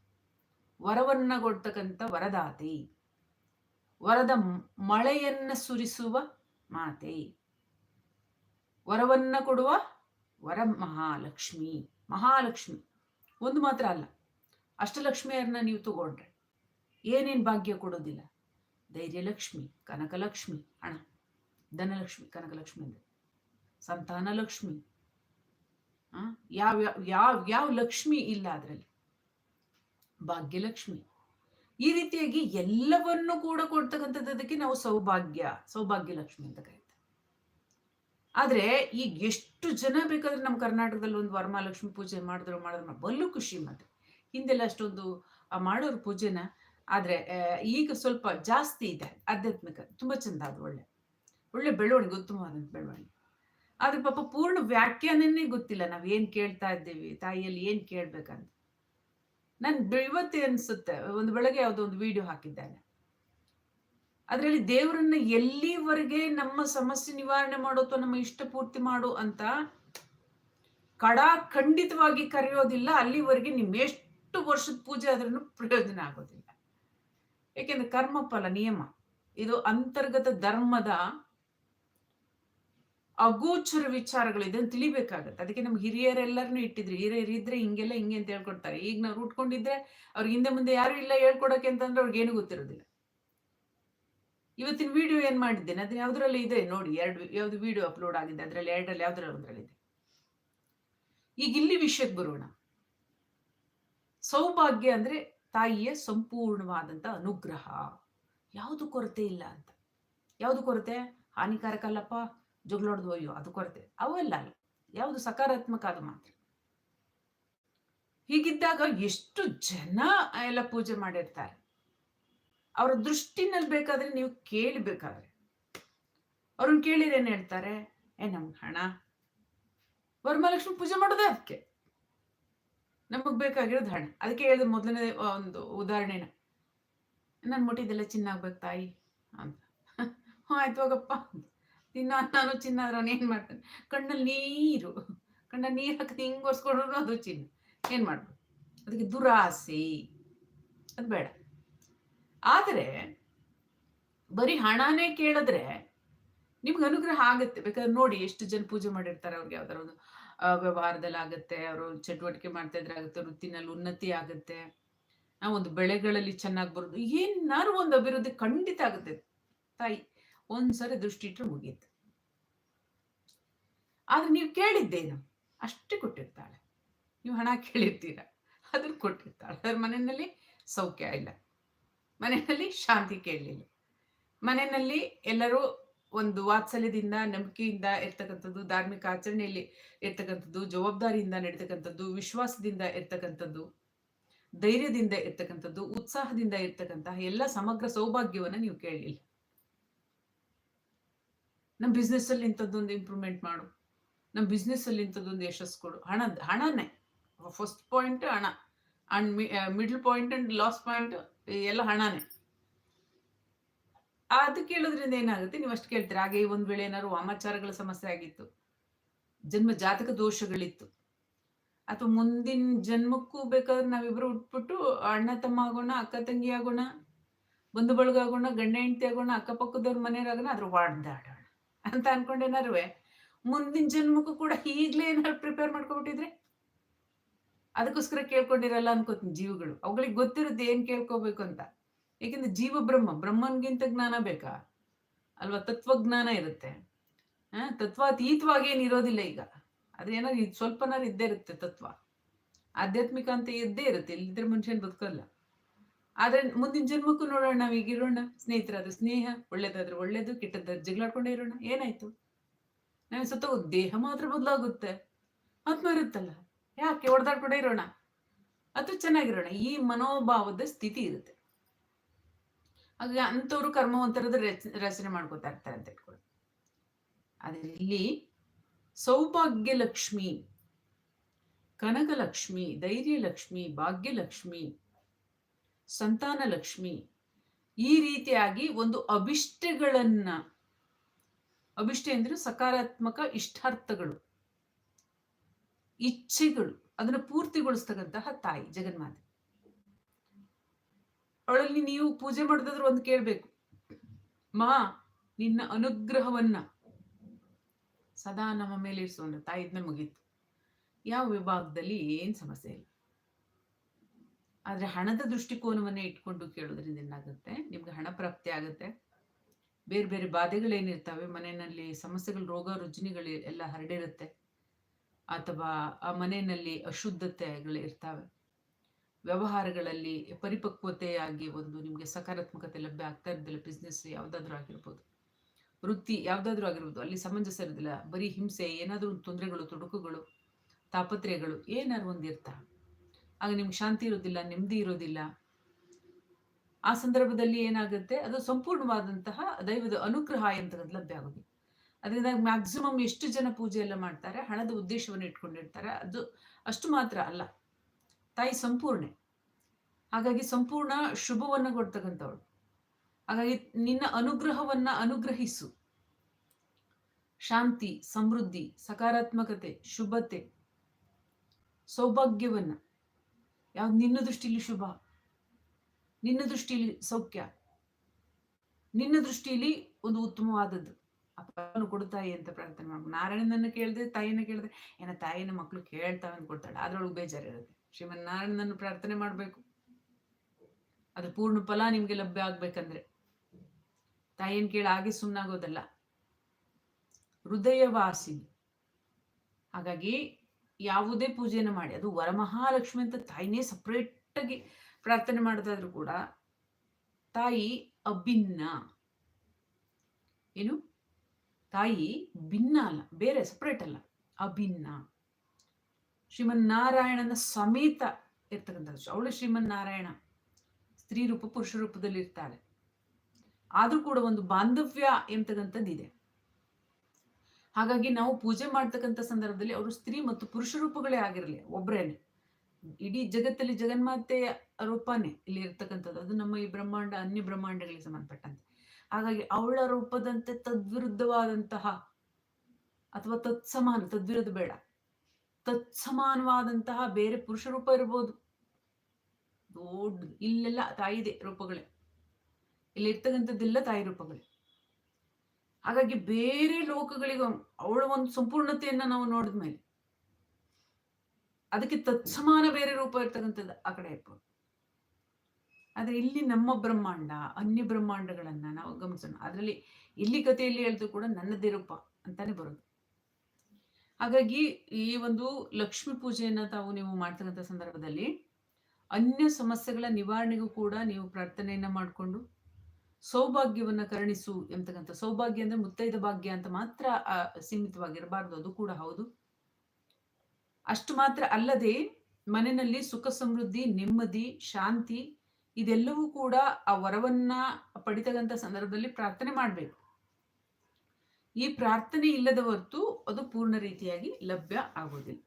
ವರವನ್ನ ಕೊಡ್ತಕ್ಕಂಥ ವರದಾತೆ. ವರದ ಮಳೆಯನ್ನ ಸುರಿಸುವ ಮಾತೆ. ವರವನ್ನ ಕೊಡುವ ವರ ಮಹಾಲಕ್ಷ್ಮಿ ಮಹಾಲಕ್ಷ್ಮಿ. ಒಂದು ಮಾತ್ರ ಅಲ್ಲ, ಅಷ್ಟಲಕ್ಷ್ಮಿಯರನ್ನ ನೀವು ತಗೊಂಡ್ರೆ ಏನೇನು ಭಾಗ್ಯ ಕೊಡೋದಿಲ್ಲ. ಧೈರ್ಯಲಕ್ಷ್ಮಿ, ಕನಕಲಕ್ಷ್ಮಿ ಹಣ ಧನಲಕ್ಷ್ಮಿ, ಕನಕಲಕ್ಷ್ಮಿ ಅಂದ್ರೆ ಸಂತಾನ ಲಕ್ಷ್ಮಿ ಯಾವ ಯಾವ ಯಾವ ಲಕ್ಷ್ಮಿ ಇಲ್ಲ ಅದರಲ್ಲಿ. ಭಾಗ್ಯಲಕ್ಷ್ಮಿ. ಈ ರೀತಿಯಾಗಿ ಎಲ್ಲವನ್ನು ಕೂಡ ಕೊಡ್ತಕ್ಕಂಥದ್ದಕ್ಕೆ ನಾವು ಸೌಭಾಗ್ಯ ಸೌಭಾಗ್ಯ ಲಕ್ಷ್ಮಿ ಅಂತ ಕರೀತೀವಿ. ಆದ್ರೆ ಈಗ ಎಷ್ಟು ಜನ ಬೇಕಾದ್ರೆ ನಮ್ಮ ಕರ್ನಾಟಕದಲ್ಲಿ ಒಂದು ವರಮಹಾಲಕ್ಷ್ಮಿ ಪೂಜೆ ಮಾಡಿದ್ರು ಮಾಡಿದ್ರು ಬಲ್ಲು ಖುಷಿ ಮತ್ತೆ ಹಿಂದೆಲ್ಲ ಅಷ್ಟೊಂದು ಮಾಡೋರು ಪೂಜೆನ. ಆದರೆ ಈಗ ಸ್ವಲ್ಪ ಜಾಸ್ತಿ ಇದೆ. ಆಧ್ಯಾತ್ಮಿಕ, ತುಂಬಾ ಚಂದ ಅದು, ಒಳ್ಳೆ. ಒಳ್ಳೆ ಬೆಳವಣಿಗೆ, ಉತ್ತಮವಾದಂತ ಬೆಳವಣಿಗೆ. ಆದ್ರೆ ಪಾಪ ಪೂರ್ಣ ವ್ಯಾಖ್ಯಾನನೇ ಗೊತ್ತಿಲ್ಲ ನಾವು ಏನು ಕೇಳ್ತಾ ಇದ್ದೀವಿ, ತಾಯಿಯಲ್ಲಿ ಏನು ಕೇಳ್ಬೇಕಂತ. ನನ್ ಇವತ್ತೇ ಅನ್ಸುತ್ತೆ, ಒಂದು ಬೆಳಗ್ಗೆ ಯಾವುದೋ ಒಂದು ವಿಡಿಯೋ ಹಾಕಿದ್ದಾನೆ. ಅದರಲ್ಲಿ ದೇವರನ್ನ ಎಲ್ಲಿವರೆಗೆ ನಮ್ಮ ಸಮಸ್ಯೆ ನಿವಾರಣೆ ಮಾಡೋ ಅಥವಾ ನಮ್ಮ ಇಷ್ಟ ಪೂರ್ತಿ ಮಾಡು ಅಂತ ಕಡಾ ಖಂಡಿತವಾಗಿ ಕರೆಯೋದಿಲ್ಲ. ಅಲ್ಲಿವರೆಗೆ ನಿಮ್ಮ ಎಷ್ಟು ವರ್ಷದ ಪೂಜೆ ಅದರನ್ನು ಪ್ರಯೋಜನ ಆಗೋದಿಲ್ಲ. ಏಕೆಂದ್ರೆ ಕರ್ಮ ಫಲ ನಿಯಮ, ಇದು ಅಂತರ್ಗತ ಧರ್ಮದ ಅಗೋಚರ ವಿಚಾರಗಳಿದೆ ಅಂತ ತಿಳಿಬೇಕಾಗತ್ತೆ. ಅದಕ್ಕೆ ನಮ್ಗೆ ಹಿರಿಯರೆಲ್ಲರನ್ನು ಇಟ್ಟಿದ್ರು. ಹಿರಿಯರು ಇದ್ರೆ ಹಿಂಗೆಲ್ಲ ಹಿಂಗೆ ಅಂತ ಹೇಳ್ಕೊಡ್ತಾರೆ. ಈಗ ನಾವು ಉಟ್ಕೊಂಡಿದ್ರೆ ಅವ್ರಿಗೆ ಹಿಂದೆ ಮುಂದೆ ಯಾರು ಇಲ್ಲ ಹೇಳ್ಕೊಡಕ್ಕೆ ಅಂತಂದ್ರೆ ಅವ್ರಿಗೆ ಏನು ಗೊತ್ತಿರೋದಿಲ್ಲ. ಇವತ್ತಿನ ವಿಡಿಯೋ ಏನ್ ಮಾಡಿದ್ದೇನೆ? ಅದನ್ನ ಯಾವ್ದ್ರಲ್ಲಿ ಇದೆ? ನೋಡಿ, ಎರಡು ಯಾವ್ದು ವಿಡಿಯೋ ಅಪ್ಲೋಡ್ ಆಗಿದೆ ಅದ್ರಲ್ಲಿ ಎರಡರಲ್ಲಿ ಯಾವ್ದ್ರಲ್ಲಿ ಒಂದ್ರಲ್ಲಿ ಇದೆ. ಈಗ ಇಲ್ಲಿ ವಿಷಯಕ್ಕೆ ಬರೋಣ. ಸೌಭಾಗ್ಯ ಅಂದ್ರೆ ತಾಯಿಯ ಸಂಪೂರ್ಣವಾದಂತ ಅನುಗ್ರಹ. ಯಾವುದು ಕೊರತೆ ಇಲ್ಲ ಅಂತ. ಯಾವುದು ಕೊರತೆ? ಹಾನಿಕಾರಕ ಅಲ್ಲಪ್ಪ ಜಗಳೋಡ್ದು ಅಯ್ಯೋ, ಅದು ಕೊರತೆ. ಅವೆಲ್ಲ ಅಲ್ಲ. ಯಾವುದು ಸಕಾರಾತ್ಮಕ ಅದು ಮಾತ್ರ. ಹೀಗಿದ್ದಾಗ ಎಷ್ಟು ಜನ ಎಲ್ಲ ಪೂಜೆ ಮಾಡಿರ್ತಾರೆ. ಅವರ ದೃಷ್ಟಿನಲ್ಲಿ ಬೇಕಾದ್ರೆ ನೀವು ಕೇಳಬೇಕಾದ್ರೆ. ಅವ್ರನ್ನ ಕೇಳಿದ್ರೆ ಏನ್ ಹೇಳ್ತಾರೆ? ಏ, ನಮ್ಗೆ ಹಣ. ವರಮಹಾಲಕ್ಷ್ಮಿ ಪೂಜೆ ಮಾಡೋದೇ ಅದಕ್ಕೆ ನಮಗ್ ಬೇಕಾಗಿರೋದು ಹಣ. ಅದಕ್ಕೆ ಹೇಳಿದ ಮೊದಲನೇ ಒಂದು ಉದಾಹರಣೆನ. ನನ್ನ ಮುಟ್ಟಿದೆಲ್ಲ ಚಿನ್ನ ಆಗ್ಬೇಕು ತಾಯಿ ಅಂತ. ಹ್ಞೂ ಆಯ್ತು ಹೋಗಪ್ಪ ತಿನ್ನ ನಾನು ಚಿನ್ನ ಆದ್ರೆ ಏನ್ ಮಾಡ್ತಾನೆ? ಕಣ್ಣಲ್ಲಿ ನೀರು. ಕಣ್ಣಲ್ಲಿ ನೀರು ಹಾಕಿ ಹಿಂಗ್ ಒರ್ಸ್ಕೊಂಡ್ರು ಅದು ಚಿನ್ನ. ಏನ್ ಮಾಡ್ಬೋದು ಅದಕ್ಕೆ ದುರಾಸೆ. ಅದು ಬೇಡ. ಆದರೆ ಬರೀ ಹಣನೇ ಕೇಳಿದ್ರೆ ನಿಮ್ಗೆ ಅನುಗ್ರಹ ಆಗುತ್ತೆ. ಬೇಕಾದ್ರೆ ನೋಡಿ ಎಷ್ಟು ಜನ ಪೂಜೆ ಮಾಡಿರ್ತಾರೆ, ಅವ್ರಿಗೆ ಯಾವ್ದಾರ ಒಂದು ವ್ಯವಹಾರದಲ್ಲಿ ಆಗುತ್ತೆ, ಅವರು ಚಟುವಟಿಕೆ ಮಾಡ್ತಾ ಇದ್ರೆ ಆಗುತ್ತೆ, ವೃತ್ತಿನಲ್ಲಿ ಉನ್ನತಿ ಆಗುತ್ತೆ. ಒಂದು ಬೆಳೆಗಳಲ್ಲಿ ಚೆನ್ನಾಗಿ ಬರೋದು ಏನಾರು ಒಂದು ಅಭಿವೃದ್ಧಿ ಖಂಡಿತ ಆಗುತ್ತೆ. ತಾಯಿ, ಒಂದ್ಸರಿ ದೃಷ್ಟಿ ಇಟ್ಟರೆ ಮುಗಿಯುತ್ತೆ ಆದ್ರೆ ನೀವು ಕೇಳಿದ್ದೇನು? ಅಷ್ಟೇ ಕೊಟ್ಟಿರ್ತಾಳೆ. ನೀವು ಹಣ ಕೇಳಿರ್ತೀರ? ಅದ್ರ ಕೊಟ್ಟಿರ್ತಾಳೆ. ಅದ್ರ ಮನೆಯಲ್ಲಿ ಸೌಖ್ಯ ಇಲ್ಲ. ಮನೆಯಲ್ಲಿ ಶಾಂತಿ ಕೇಳಲಿಲ್ಲ. ಮನೆಯಲ್ಲಿ ಎಲ್ಲರೂ ಒಂದು ವಾತ್ಸಲ್ಯದಿಂದ, ನಂಬಿಕೆಯಿಂದ ಇರ್ತಕ್ಕಂಥದ್ದು, ಧಾರ್ಮಿಕ ಆಚರಣೆಯಲ್ಲಿ ಇರ್ತಕ್ಕಂಥದ್ದು, ಜವಾಬ್ದಾರಿಯಿಂದ ನಡೀತಕ್ಕಂಥದ್ದು, ವಿಶ್ವಾಸದಿಂದ ಇರ್ತಕ್ಕಂಥದ್ದು, ಧೈರ್ಯದಿಂದ ಇರ್ತಕ್ಕಂಥದ್ದು, ಉತ್ಸಾಹದಿಂದ ಇರ್ತಕ್ಕಂತಹ ಎಲ್ಲ ಸಮಗ್ರ ಸೌಭಾಗ್ಯವನ್ನ ನೀವು ಕೇಳಲಿಲ್ಲ. ನಮ್ಮ ಬಿಸ್ನೆಸ್ ಅಲ್ಲಿ ಇಂಥದ್ದೊಂದು ಇಂಪ್ರೂವ್ಮೆಂಟ್ ಮಾಡು. ನಮ್ಮ ಬಿಸ್ನೆಸ್ ಅಲ್ಲಿ ಇಂಥದ್ದೊಂದು ಯಶಸ್ಸು ಕೊಡು. ಹಣ, ಹಣನೇ. ಫಸ್ಟ್ ಪಾಯಿಂಟ್ ಹಣ. And middle point and last point ಎಲ್ಲ ಹಣನೇ. ಅದು ಕೇಳೋದ್ರಿಂದ ಏನಾಗುತ್ತೆ? ನೀವು ಅಷ್ಟು ಕೇಳ್ತೀರಿ? ಹಾಗೆ ಒಂದು ವೇಳೆ ಏನಾದ್ರು ವಾಮಾಚಾರಗಳ ಸಮಸ್ಯೆ ಆಗಿತ್ತು. ಜನ್ಮ ಜಾತಕ ದೋಷಗಳಿತ್ತು. ಅಥವಾ ಮುಂದಿನ ಜನ್ಮಕ್ಕೂ ಬೇಕಾದ್ರೆ ನಾವಿಬ್ರು ಉಟ್ಬಿಟ್ಟು ಅಣ್ಣ, ತಮ್ಮ ಆಗೋಣ, ಅಕ್ಕ, ತಂಗಿ ಆಗೋಣ, ಬಂಧು ಬಳಗ ಆಗೋಣ, ಗಂಡ, ಹೆಂಡತಿ ಆಗೋಣ, ಅಕ್ಕಪಕ್ಕದವ್ರ ಮನೆಯವ್ರಾಗೋಣ ಅದ್ರ ವಾಡ್ದಾಡೋಣ ಅಂತ ಅನ್ಕೊಂಡೇನಾರು ಮುಂದಿನ ಜನ್ಮಕ್ಕೂ ಕೂಡ ಈಗಲೇ ಏನಾದ್ರು ಪ್ರಿಪೇರ್ ಮಾಡ್ಕೊಬಿಟ್ಟಿದ್ರೆ? ಅದಕ್ಕೋಸ್ಕರ ಕೇಳ್ಕೊಂಡಿರಲ್ಲ ಅನ್ಕೋತೀನಿ ಜೀವಗಳು. ಅವುಗಳಿಗೆ ಗೊತ್ತಿರುತ್ತೆ ಏನ್ ಕೇಳ್ಕೋಬೇಕು ಅಂತ. ಏಕೆಂದ್ರೆ ಜೀವ ಬ್ರಹ್ಮ, ಬ್ರಹ್ಮನ್ಗಿಂತ ಜ್ಞಾನ ಬೇಕಾ? ಅಲ್ವಾ? ತತ್ವಜ್ಞಾನ ಇರುತ್ತೆ. ಆ ತತ್ವಾತೀತವಾಗಿ ಏನು ಇರೋದಿಲ್ಲ ಈಗ. ಅದೇನಾದ್ರು ಸ್ವಲ್ಪನಾರು ಇದ್ದೇ ಇರುತ್ತೆ ತತ್ವ. ಆಧ್ಯಾತ್ಮಿಕ ಅಂತ ಇದ್ದೇ ಇರುತ್ತೆ ಇಲ್ಲಿದ್ರೆ ಮನುಷ್ಯನ್ ಬದುಕಲ್ಲ. ಆದ್ರೆ ಮುಂದಿನ ಜನ್ಮಕ್ಕೂ ನೋಡೋಣ ನಾವ್ ಈಗಿರೋಣ ಸ್ನೇಹಿತರಾದ್ರೆ ಸ್ನೇಹ, ಒಳ್ಳೇದಾದ್ರೆ ಒಳ್ಳೇದು ಕೆಟ್ಟದ್ದಾದ್ರೆ ಜಗಳಾಡ್ಕೊಂಡೇ ಇರೋಣ. ಏನಾಯ್ತು? ನಾವೇ ಸತ್ತ ದೇಹ ಮಾತ್ರ ಬದಲಾಗುತ್ತೆ. ಆತ್ಮ ಇರುತ್ತಲ್ಲ. ಯಾಕೆ ಹೊಡೆದಾಡ್ಕೊಂಡೇ ಇರೋಣ? ಅದು ಚೆನ್ನಾಗಿರೋಣ. ಈ ಮನೋಭಾವದ ಸ್ಥಿತಿ ಇರುತ್ತೆ. ಹಾಗೆ ಅಂಥವ್ರು ಕರ್ಮವಂತರದ ರಚನೆ ಮಾಡ್ಕೋತಾ ಇರ್ತಾರೆ ಅಂತ ಇಟ್ಕೊಳ್ಳಿ. ಆದ್ರೆ ಇಲ್ಲಿ ಸೌಭಾಗ್ಯ ಲಕ್ಷ್ಮಿ ಕನಕಲಕ್ಷ್ಮಿ, ಧೈರ್ಯಲಕ್ಷ್ಮಿ, ಭಾಗ್ಯಲಕ್ಷ್ಮಿ ಸಂತಾನ ಲಕ್ಷ್ಮಿ ಈ ರೀತಿಯಾಗಿ ಒಂದು ಅಭಿಷ್ಟೆಗಳನ್ನ, ಅಭಿಷ್ಟೆ ಅಂದ್ರೆ ಸಕಾರಾತ್ಮಕ ಇಷ್ಟಾರ್ಥಗಳು. ಇಚ್ಛೆಗಳು, ಅದನ್ನ ಪೂರ್ತಿಗೊಳಿಸ್ತಕ್ಕಂತಹ ತಾಯಿ ಜಗನ್ಮಾತೆ. ಅವಳಲ್ಲಿ ನೀವು ಪೂಜೆ ಮಾಡೋದಾದ್ರು ಒಂದು ಕೇಳ್ಬೇಕು. ಮಾ, ನಿನ್ನ ಅನುಗ್ರಹವನ್ನ ಸದಾ ನಮ್ಮ ಮೇಲೆ ಇರಿಸೋಣ ತಾಯಿ ಇದನ್ನ ಮುಗೀತು. ಯಾವ ವಿಭಾಗದಲ್ಲಿ ಏನ್ ಸಮಸ್ಯೆ ಇಲ್ಲ. ಆದ್ರೆ ಹಣದ ದೃಷ್ಟಿಕೋನವನ್ನೇ ಇಟ್ಕೊಂಡು ಕೇಳೋದ್ರಿಂದ ಏನಾಗುತ್ತೆ? ನಿಮ್ಗೆ ಹಣ ಪ್ರಾಪ್ತಿ ಆಗುತ್ತೆ. ಬೇರೆ ಬೇರೆ ಬಾಧೆಗಳೇನಿರ್ತವೆ. ಮನೆಯಲ್ಲಿ ಸಮಸ್ಯೆಗಳು, ರೋಗ, ರುಜಿನಿಗಳು ಎಲ್ಲ ಹರಡಿರುತ್ತೆ. ಅಥವಾ ಆ ಮನೆಯಲ್ಲಿ ಅಶುದ್ಧತೆಗಳು ಇರ್ತವೆ. ವ್ಯವಹಾರಗಳಲ್ಲಿ ಪರಿಪಕ್ವತೆಯಾಗಿ ಒಂದು ನಿಮಗೆ ಸಕಾರಾತ್ಮಕತೆ ಲಭ್ಯ ಆಗ್ತಾ ಇರೋದಿಲ್ಲ ಬಿಸ್ನೆಸ್ ಯಾವುದಾದ್ರೂ ಆಗಿರ್ಬೋದು. ವೃತ್ತಿ ಯಾವುದಾದ್ರೂ ಆಗಿರ್ಬೋದು, ಅಲ್ಲಿ ಸಮಂಜಸ ಇರೋದಿಲ್ಲ, ಬರೀ ಹಿಂಸೆ, ಏನಾದರೂ ತೊಂದರೆಗಳು, ತೊಡಕುಗಳು ತಾಪತ್ರಯಗಳು ಏನಾದ್ರು ಒಂದು ಇರ್ತಾವೆ. ಆಗ ನಿಮ್ಗೆ ಶಾಂತಿ ಇರೋದಿಲ್ಲ, ನೆಮ್ಮದಿ ಇರೋದಿಲ್ಲ. ಆ ಸಂದರ್ಭದಲ್ಲಿ ಏನಾಗುತ್ತೆ? ಅದು ಸಂಪೂರ್ಣವಾದಂತಹ ದೈವದ ಅನುಗ್ರಹ ಎಂತ ಲಭ್ಯ ಆಗೋದು ಅದರಿಂದ ಮ್ಯಾಕ್ಸಿಮಮ್ ಎಷ್ಟು ಜನ ಪೂಜೆ ಎಲ್ಲ ಮಾಡ್ತಾರೆ, ಹಣದ ಉದ್ದೇಶವನ್ನು ಇಟ್ಕೊಂಡಿರ್ತಾರೆ. ಅದು ಅಷ್ಟು ಮಾತ್ರ ಅಲ್ಲ. ತಾಯಿ ಸಂಪೂರ್ಣೆ. ಹಾಗಾಗಿ ಸಂಪೂರ್ಣ ಶುಭವನ್ನು ಕೊಡ್ತಕ್ಕಂಥವಳು. ಹಾಗಾಗಿ ನಿನ್ನ ಅನುಗ್ರಹವನ್ನ ಅನುಗ್ರಹಿಸು. ಶಾಂತಿ, ಸಮೃದ್ಧಿ, ಸಕಾರಾತ್ಮಕತೆ, ಶುಭತೆ, ಸೌಭಾಗ್ಯವನ್ನ. ಯಾವ್ದು ನಿನ್ನ ದೃಷ್ಟಿಲಿ ಶುಭ, ನಿನ್ನ ದೃಷ್ಟಿಲಿ ಸೌಖ್ಯ, ನಿನ್ನ ದೃಷ್ಟಿಯಲ್ಲಿ ಒಂದು ಉತ್ತಮವಾದದ್ದು. ಅಪ್ಪನು ಕೊಡ್ತಾಯಿ ಅಂತ ಪ್ರಾರ್ಥನೆ ಮಾಡ್ಬೋದು ನಾರಾಯಣನನ್ನು ಕೇಳಿದೆ, ತಾಯಿನ ಕೇಳಿದೆ, ಏನ ತಾಯಿನ ಮಕ್ಕಳು ಕೇಳ್ತಾವೆ ಅಂತ ಕೊಡ್ತಾಳೆ? ಅದ್ರೊಳಗೆ ಬೇಜಾರಿರುತ್ತೆ. ಶ್ರೀಮನ್ನಾರಾಯಣನನ್ನು ಪ್ರಾರ್ಥನೆ ಮಾಡಬೇಕು. ಅದು ಪೂರ್ಣ ಫಲ ನಿಮ್ಗೆ ಲಭ್ಯ ಆಗ್ಬೇಕಂದ್ರೆ. ತಾಯಿನ ಕೇಳಿ ಹಾಗೆ ಸುಮ್ಮನಾಗೋದಲ್ಲ ಹೃದಯವಾಸಿ. ಹಾಗಾಗಿ ಯಾವುದೇ ಪೂಜೆಯನ್ನು ಮಾಡಿ, ಅದು ವರಮಹಾಲಕ್ಷ್ಮಿ ಅಂತ ತಾಯಿನೇ ಸಪ್ರೇಟ್ ಆಗಿ ಪ್ರಾರ್ಥನೆ ಮಾಡೋದಾದ್ರೂ ಕೂಡ ತಾಯಿ ಅಭಿನ್ನ. ಏನು? ತಾಯಿ ಭಿನ್ನ ಅಲ್ಲ, ಬೇರೆ ಸಪ್ರೇಟ್ ಅಲ್ಲ. ಅಭಿನ್ನ. ಶ್ರೀಮನ್ನಾರಾಯಣನ ಸಮೇತ ಇರ್ತಕ್ಕಂಥದ್ದು. ಅವಳು ಶ್ರೀಮನ್ನಾರಾಯಣ. ಸ್ತ್ರೀ ರೂಪ, ಪುರುಷ ರೂಪದಲ್ಲಿ ಇರ್ತಾರೆ. ಆದ್ರೂ ಕೂಡ ಒಂದು ಬಾಂಧವ್ಯ ಎಂತಕ್ಕಂಥದ್ದು ಇದೆ. ಹಾಗಾಗಿ ನಾವು ಪೂಜೆ ಮಾಡ್ತಕ್ಕಂಥ ಸಂದರ್ಭದಲ್ಲಿ ಅವರು ಸ್ತ್ರೀ ಮತ್ತು ಪುರುಷ ರೂಪಗಳೇ ಆಗಿರಲಿ ಒಬ್ಬರೇನೆ ಇಡೀ ಜಗತ್ತಲ್ಲಿ ಜಗನ್ಮಾತೆಯ ರೂಪನೇ ಇಲ್ಲಿ ಇರ್ತಕ್ಕಂಥದ್ದು. ಅದು ನಮ್ಮ ಈ ಬ್ರಹ್ಮಾಂಡ, ಅನ್ಯ ಬ್ರಹ್ಮಾಂಡಗಳಿಗೆ ಸಂಬಂಧಪಟ್ಟಂತೆ. ಹಾಗಾಗಿ ಅವಳ ರೂಪದಂತೆ ತದ್ವಿರುದ್ಧವಾದಂತಹ ಅಥವಾ ತತ್ಸಮಾನ, ತದ್ವಿರುದ್ಧ ಬೇಡ. ತತ್ಸಮಾನವಾದಂತಹ ಬೇರೆ ಪುರುಷ ರೂಪ ಇರ್ಬೋದು. ದೊಡ್ಡ, ಇಲ್ಲೆಲ್ಲ ತಾಯಿದೆ ರೂಪಗಳೇ. ಇಲ್ಲಿ ಇರ್ತಕ್ಕಂಥದ್ದೆಲ್ಲ ತಾಯಿ ರೂಪಗಳೇ. ಹಾಗಾಗಿ ಬೇರೆ ಲೋಕಗಳಿಗೆ ಅವಳ ಒಂದು ಸಂಪೂರ್ಣತೆಯನ್ನ ನಾವು ನೋಡಿದ್ಮೇಲೆ ಅದಕ್ಕೆ ತತ್ಸಮಾನ ಬೇರೆ ರೂಪ ಇರ್ತಕ್ಕಂಥದ್ದು ಆ ಕಡೆ ಇರ್ಬೋದು. ಆದ್ರೆ ಇಲ್ಲಿ ನಮ್ಮ ಬ್ರಹ್ಮಾಂಡ, ಅನ್ಯ ಬ್ರಹ್ಮಾಂಡಗಳನ್ನ ನಾವು ಗಮನಿಸೋಣ. ಅದರಲ್ಲಿ ಇಲ್ಲಿ ಕಥೆಯಲ್ಲಿ ಹೇಳಿದ್ರು ಕೂಡ ನನ್ನದೇ ರೂಪ ಅಂತಾನೆ ಬರೋದು ಹಾಗಾಗಿ ಈ ಒಂದು ಲಕ್ಷ್ಮಿ ಪೂಜೆಯನ್ನ ತಾವು ನೀವು ಮಾಡ್ತಕ್ಕಂಥ ಸಂದರ್ಭದಲ್ಲಿ ಅನ್ಯ ಸಮಸ್ಯೆಗಳ ನಿವಾರಣೆಗೂ ಕೂಡ ನೀವು ಪ್ರಾರ್ಥನೆಯನ್ನ ಮಾಡಿಕೊಂಡು ಸೌಭಾಗ್ಯವನ್ನ ಕರುಣಿಸು ಎಂತಕ್ಕಂಥ ಸೌಭಾಗ್ಯ ಅಂದ್ರೆ ಮುತ್ತೈದ ಭಾಗ್ಯ ಅಂತ ಮಾತ್ರ ಸೀಮಿತವಾಗಿರಬಾರ್ದು. ಅದು ಕೂಡ ಹೌದು. ಅಷ್ಟು ಮಾತ್ರ ಅಲ್ಲದೆ ಮನೆಯಲ್ಲಿ ಸುಖ ಸಮೃದ್ಧಿ, ನೆಮ್ಮದಿ, ಶಾಂತಿ ಇದೆಲ್ಲವೂ ಕೂಡ ಆ ವರವನ್ನ ಪಡಿತಕ್ಕಂಥ ಸಂದರ್ಭದಲ್ಲಿ ಪ್ರಾರ್ಥನೆ ಮಾಡಬೇಕು. ಈ ಪ್ರಾರ್ಥನೆ ಇಲ್ಲದ ಹೊರತು ಅದು ಪೂರ್ಣ ರೀತಿಯಾಗಿ ಲಭ್ಯ ಆಗೋದಿಲ್ಲ.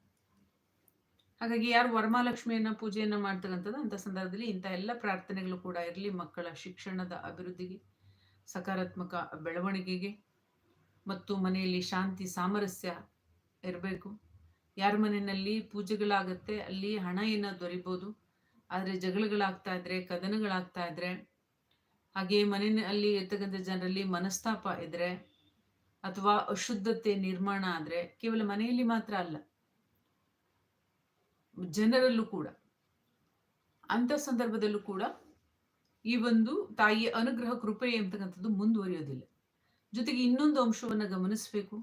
ಹಾಗಾಗಿ ಯಾರು ವರಮಹಾಲಕ್ಷ್ಮಿಯನ್ನ ಪೂಜೆಯನ್ನ ಮಾಡ್ತಕ್ಕಂಥದ್ದು ಅಂತ ಸಂದರ್ಭದಲ್ಲಿ ಇಂಥ ಎಲ್ಲ ಪ್ರಾರ್ಥನೆಗಳು ಕೂಡ ಇರಲಿ ಮಕ್ಕಳ ಶಿಕ್ಷಣದ ಅಭಿವೃದ್ಧಿಗೆ, ಸಕಾರಾತ್ಮಕ ಬೆಳವಣಿಗೆಗೆ ಮತ್ತು ಮನೆಯಲ್ಲಿ ಶಾಂತಿ ಸಾಮರಸ್ಯ ಇರಬೇಕು. ಯಾರ ಮನೆಯಲ್ಲಿ ಪೂಜೆಗಳಾಗತ್ತೆ ಅಲ್ಲಿ ಹಣ ಏನ ದೊರಿಬೋದು. ಆದರೆ ಜಗಳಗಳಾಗ್ತಾ ಇದ್ರೆ, ಕದನಗಳಾಗ್ತಾ ಇದ್ರೆ, ಹಾಗೆ ಮನೆಯಲ್ಲಿ ಇರ್ತಕ್ಕಂಥ ಜನರಲ್ಲಿ ಮನಸ್ತಾಪ ಇದ್ರೆ ಅಥವಾ ಅಶುದ್ಧತೆ ನಿರ್ಮಾಣ ಆದ್ರೆ ಕೇವಲ ಮನೆಯಲ್ಲಿ ಮಾತ್ರ ಅಲ್ಲ, ಜನರಲ್ಲೂ ಕೂಡ ಅಂತ ಸಂದರ್ಭದಲ್ಲೂ ಕೂಡ ಈ ಒಂದು ತಾಯಿಯ ಅನುಗ್ರಹ, ಕೃಪೆ ಅಂತಕ್ಕಂಥದ್ದು ಮುಂದುವರಿಯೋದಿಲ್ಲ. ಜೊತೆಗೆ ಇನ್ನೊಂದು ಅಂಶವನ್ನ ಗಮನಿಸಬೇಕು.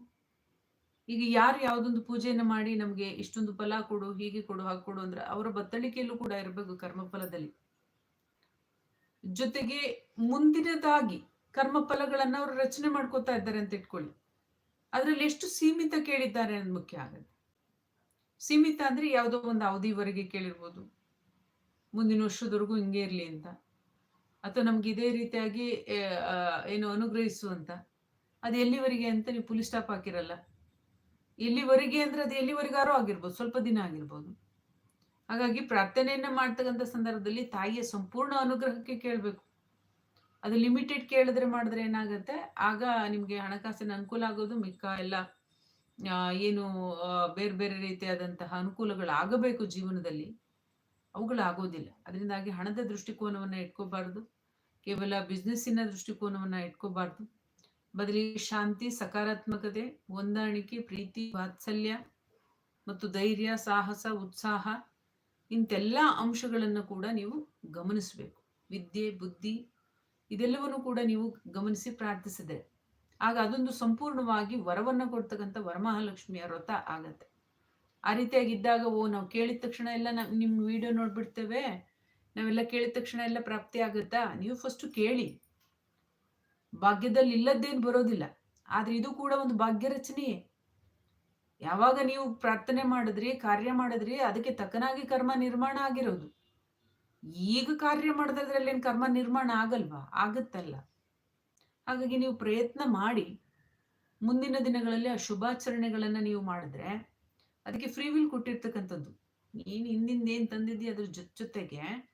ಈಗ ಯಾರು ಯಾವ್ದೊಂದು ಪೂಜೆಯನ್ನು ಮಾಡಿ ನಮ್ಗೆ ಇಷ್ಟೊಂದು ಫಲ ಕೊಡು, ಹೀಗೆ ಕೊಡು, ಹಾಗೆ ಕೊಡು ಅಂದ್ರೆ ಅವರ ಬತ್ತಳಿಕೆಯಲ್ಲೂ ಕೂಡ ಇರಬೇಕು ಕರ್ಮಫಲದಲ್ಲಿ. ಜೊತೆಗೆ ಮುಂದಿನದಾಗಿ ಕರ್ಮಫಲಗಳನ್ನ ಅವರು ರಚನೆ ಮಾಡ್ಕೋತಾ ಇದ್ದಾರೆ ಅಂತ ಇಟ್ಕೊಳ್ಳಿ. ಅದ್ರಲ್ಲಿ ಎಷ್ಟು ಸೀಮಿತ ಕೇಳಿದ್ದಾರೆ ಅನ್ನೋದು ಮುಖ್ಯ ಆಗುತ್ತೆ. ಸೀಮಿತ ಅಂದ್ರೆ ಯಾವುದೋ ಒಂದು ಅವಧಿವರೆಗೆ ಕೇಳಿರ್ಬೋದು. ಮುಂದಿನ ವರ್ಷದವರೆಗೂ ಹಿಂಗೆ ಇರಲಿ ಅಂತ. ಅಥವಾ ನಮ್ಗೆ ಇದೇ ರೀತಿಯಾಗಿ ಏನು ಅನುಗ್ರಹಿಸು ಅಂತ. ಅದು ಎಲ್ಲಿವರೆಗೆ ಅಂತ ನೀವು ಪುಲಿ ಸ್ಟಾಪ್ ಹಾಕಿರಲ್ಲ. ಎಲ್ಲಿವರೆಗೆ ಅಂದ್ರೆ ಅದು ಎಲ್ಲಿವರೆಗಾರು ಆಗಿರ್ಬೋದು, ಸ್ವಲ್ಪ ದಿನ ಆಗಿರ್ಬೋದು. ಹಾಗಾಗಿ ಪ್ರಾರ್ಥನೆಯನ್ನ ಮಾಡ್ತಕ್ಕಂಥ ಸಂದರ್ಭದಲ್ಲಿ ತಾಯಿಯ ಸಂಪೂರ್ಣ ಅನುಗ್ರಹಕ್ಕೆ ಕೇಳಬೇಕು. ಅದು ಲಿಮಿಟೆಡ್ ಕೇಳಿದ್ರೆ ಮಾಡಿದ್ರೆ ಏನಾಗುತ್ತೆ? ಆಗ ನಿಮಗೆ ಹಣಕಾಸಿನ ಅನುಕೂಲ ಆಗೋದು, ಮಿಕ್ಕ ಎಲ್ಲ ಏನು ಬೇರೆ ಬೇರೆ ರೀತಿಯಾದಂತಹ ಅನುಕೂಲಗಳಾಗಬೇಕು ಜೀವನದಲ್ಲಿ. ಅವುಗಳಾಗೋದಿಲ್ಲ. ಅದರಿಂದಾಗಿ ಹಣದ ದೃಷ್ಟಿಕೋನವನ್ನ ಇಟ್ಕೋಬಾರ್ದು. ಕೇವಲ ಬಿಸ್ನೆಸ್ಸಿನ ದೃಷ್ಟಿಕೋನವನ್ನ ಇಟ್ಕೋಬಾರ್ದು. ಬದಲಿಗೆ ಶಾಂತಿ, ಸಕಾರಾತ್ಮಕತೆ, ಹೊಂದಾಣಿಕೆ, ಪ್ರೀತಿ, ವಾತ್ಸಲ್ಯ ಮತ್ತು ಧೈರ್ಯ, ಸಾಹಸ, ಉತ್ಸಾಹ ಇಂತೆಲ್ಲ ಅಂಶಗಳನ್ನು ಕೂಡ ನೀವು ಗಮನಿಸಬೇಕು. ವಿದ್ಯೆ, ಬುದ್ಧಿ ಇದೆಲ್ಲವನ್ನು ಕೂಡ ನೀವು ಗಮನಿಸಿ ಪ್ರಾರ್ಥಿಸಿದೆ ಆಗ ಅದೊಂದು ಸಂಪೂರ್ಣವಾಗಿ ವರವನ್ನು ಕೊಡ್ತಕ್ಕಂಥ ವರಮಹಾಲಕ್ಷ್ಮಿಯ ವ್ರತ ಆಗತ್ತೆ. ಆ ರೀತಿಯಾಗಿದ್ದಾಗ, ಓ, ನಾವು ಕೇಳಿದ ತಕ್ಷಣ ಎಲ್ಲ ನಿಮ್ಮ ವಿಡಿಯೋ ನೋಡ್ಬಿಡ್ತೇವೆ, ನಾವೆಲ್ಲ ಕೇಳಿದ ತಕ್ಷಣ ಎಲ್ಲ ಪ್ರಾಪ್ತಿ ಆಗುತ್ತಾ? ನೀವು ಫಸ್ಟ್ ಕೇಳಿ. ಭಾಗ್ಯದಲ್ಲಿ ಇಲ್ಲದ್ದೇನು ಬರೋದಿಲ್ಲ. ಆದ್ರೆ ಇದು ಕೂಡ ಒಂದು ಭಾಗ್ಯ ರಚನೆಯೇ. ಯಾವಾಗ ನೀವು ಪ್ರಾರ್ಥನೆ ಮಾಡಿದ್ರಿ, ಕಾರ್ಯ ಮಾಡಿದ್ರಿ, ಅದಕ್ಕೆ ತಕ್ಕನಾಗಿ ಕರ್ಮ ನಿರ್ಮಾಣ ಆಗಿರೋದು. ಈಗ ಕಾರ್ಯ ಮಾಡಿದ್ರಲ್ಲಿ ಏನು ಕರ್ಮ ನಿರ್ಮಾಣ ಆಗಲ್ವಾ? ಆಗುತ್ತಲ್ಲ. ಹಾಗಾಗಿ ನೀವು ಪ್ರಯತ್ನ ಮಾಡಿ. ಮುಂದಿನ ದಿನಗಳಲ್ಲಿ ಆ ಶುಭಾಚರಣೆಗಳನ್ನ ನೀವು ಮಾಡಿದ್ರೆ ಅದಕ್ಕೆ ಫ್ರೀ ವಿಲ್ ಕೊಟ್ಟಿರ್ತಕ್ಕಂಥದ್ದು. ನೀನು ಹಿಂದಿಂದ ಏನ್ ತಂದಿದ್ದೀಯ ಅದ್ರ ಜೊತೆ ಜೊತೆಗೆ,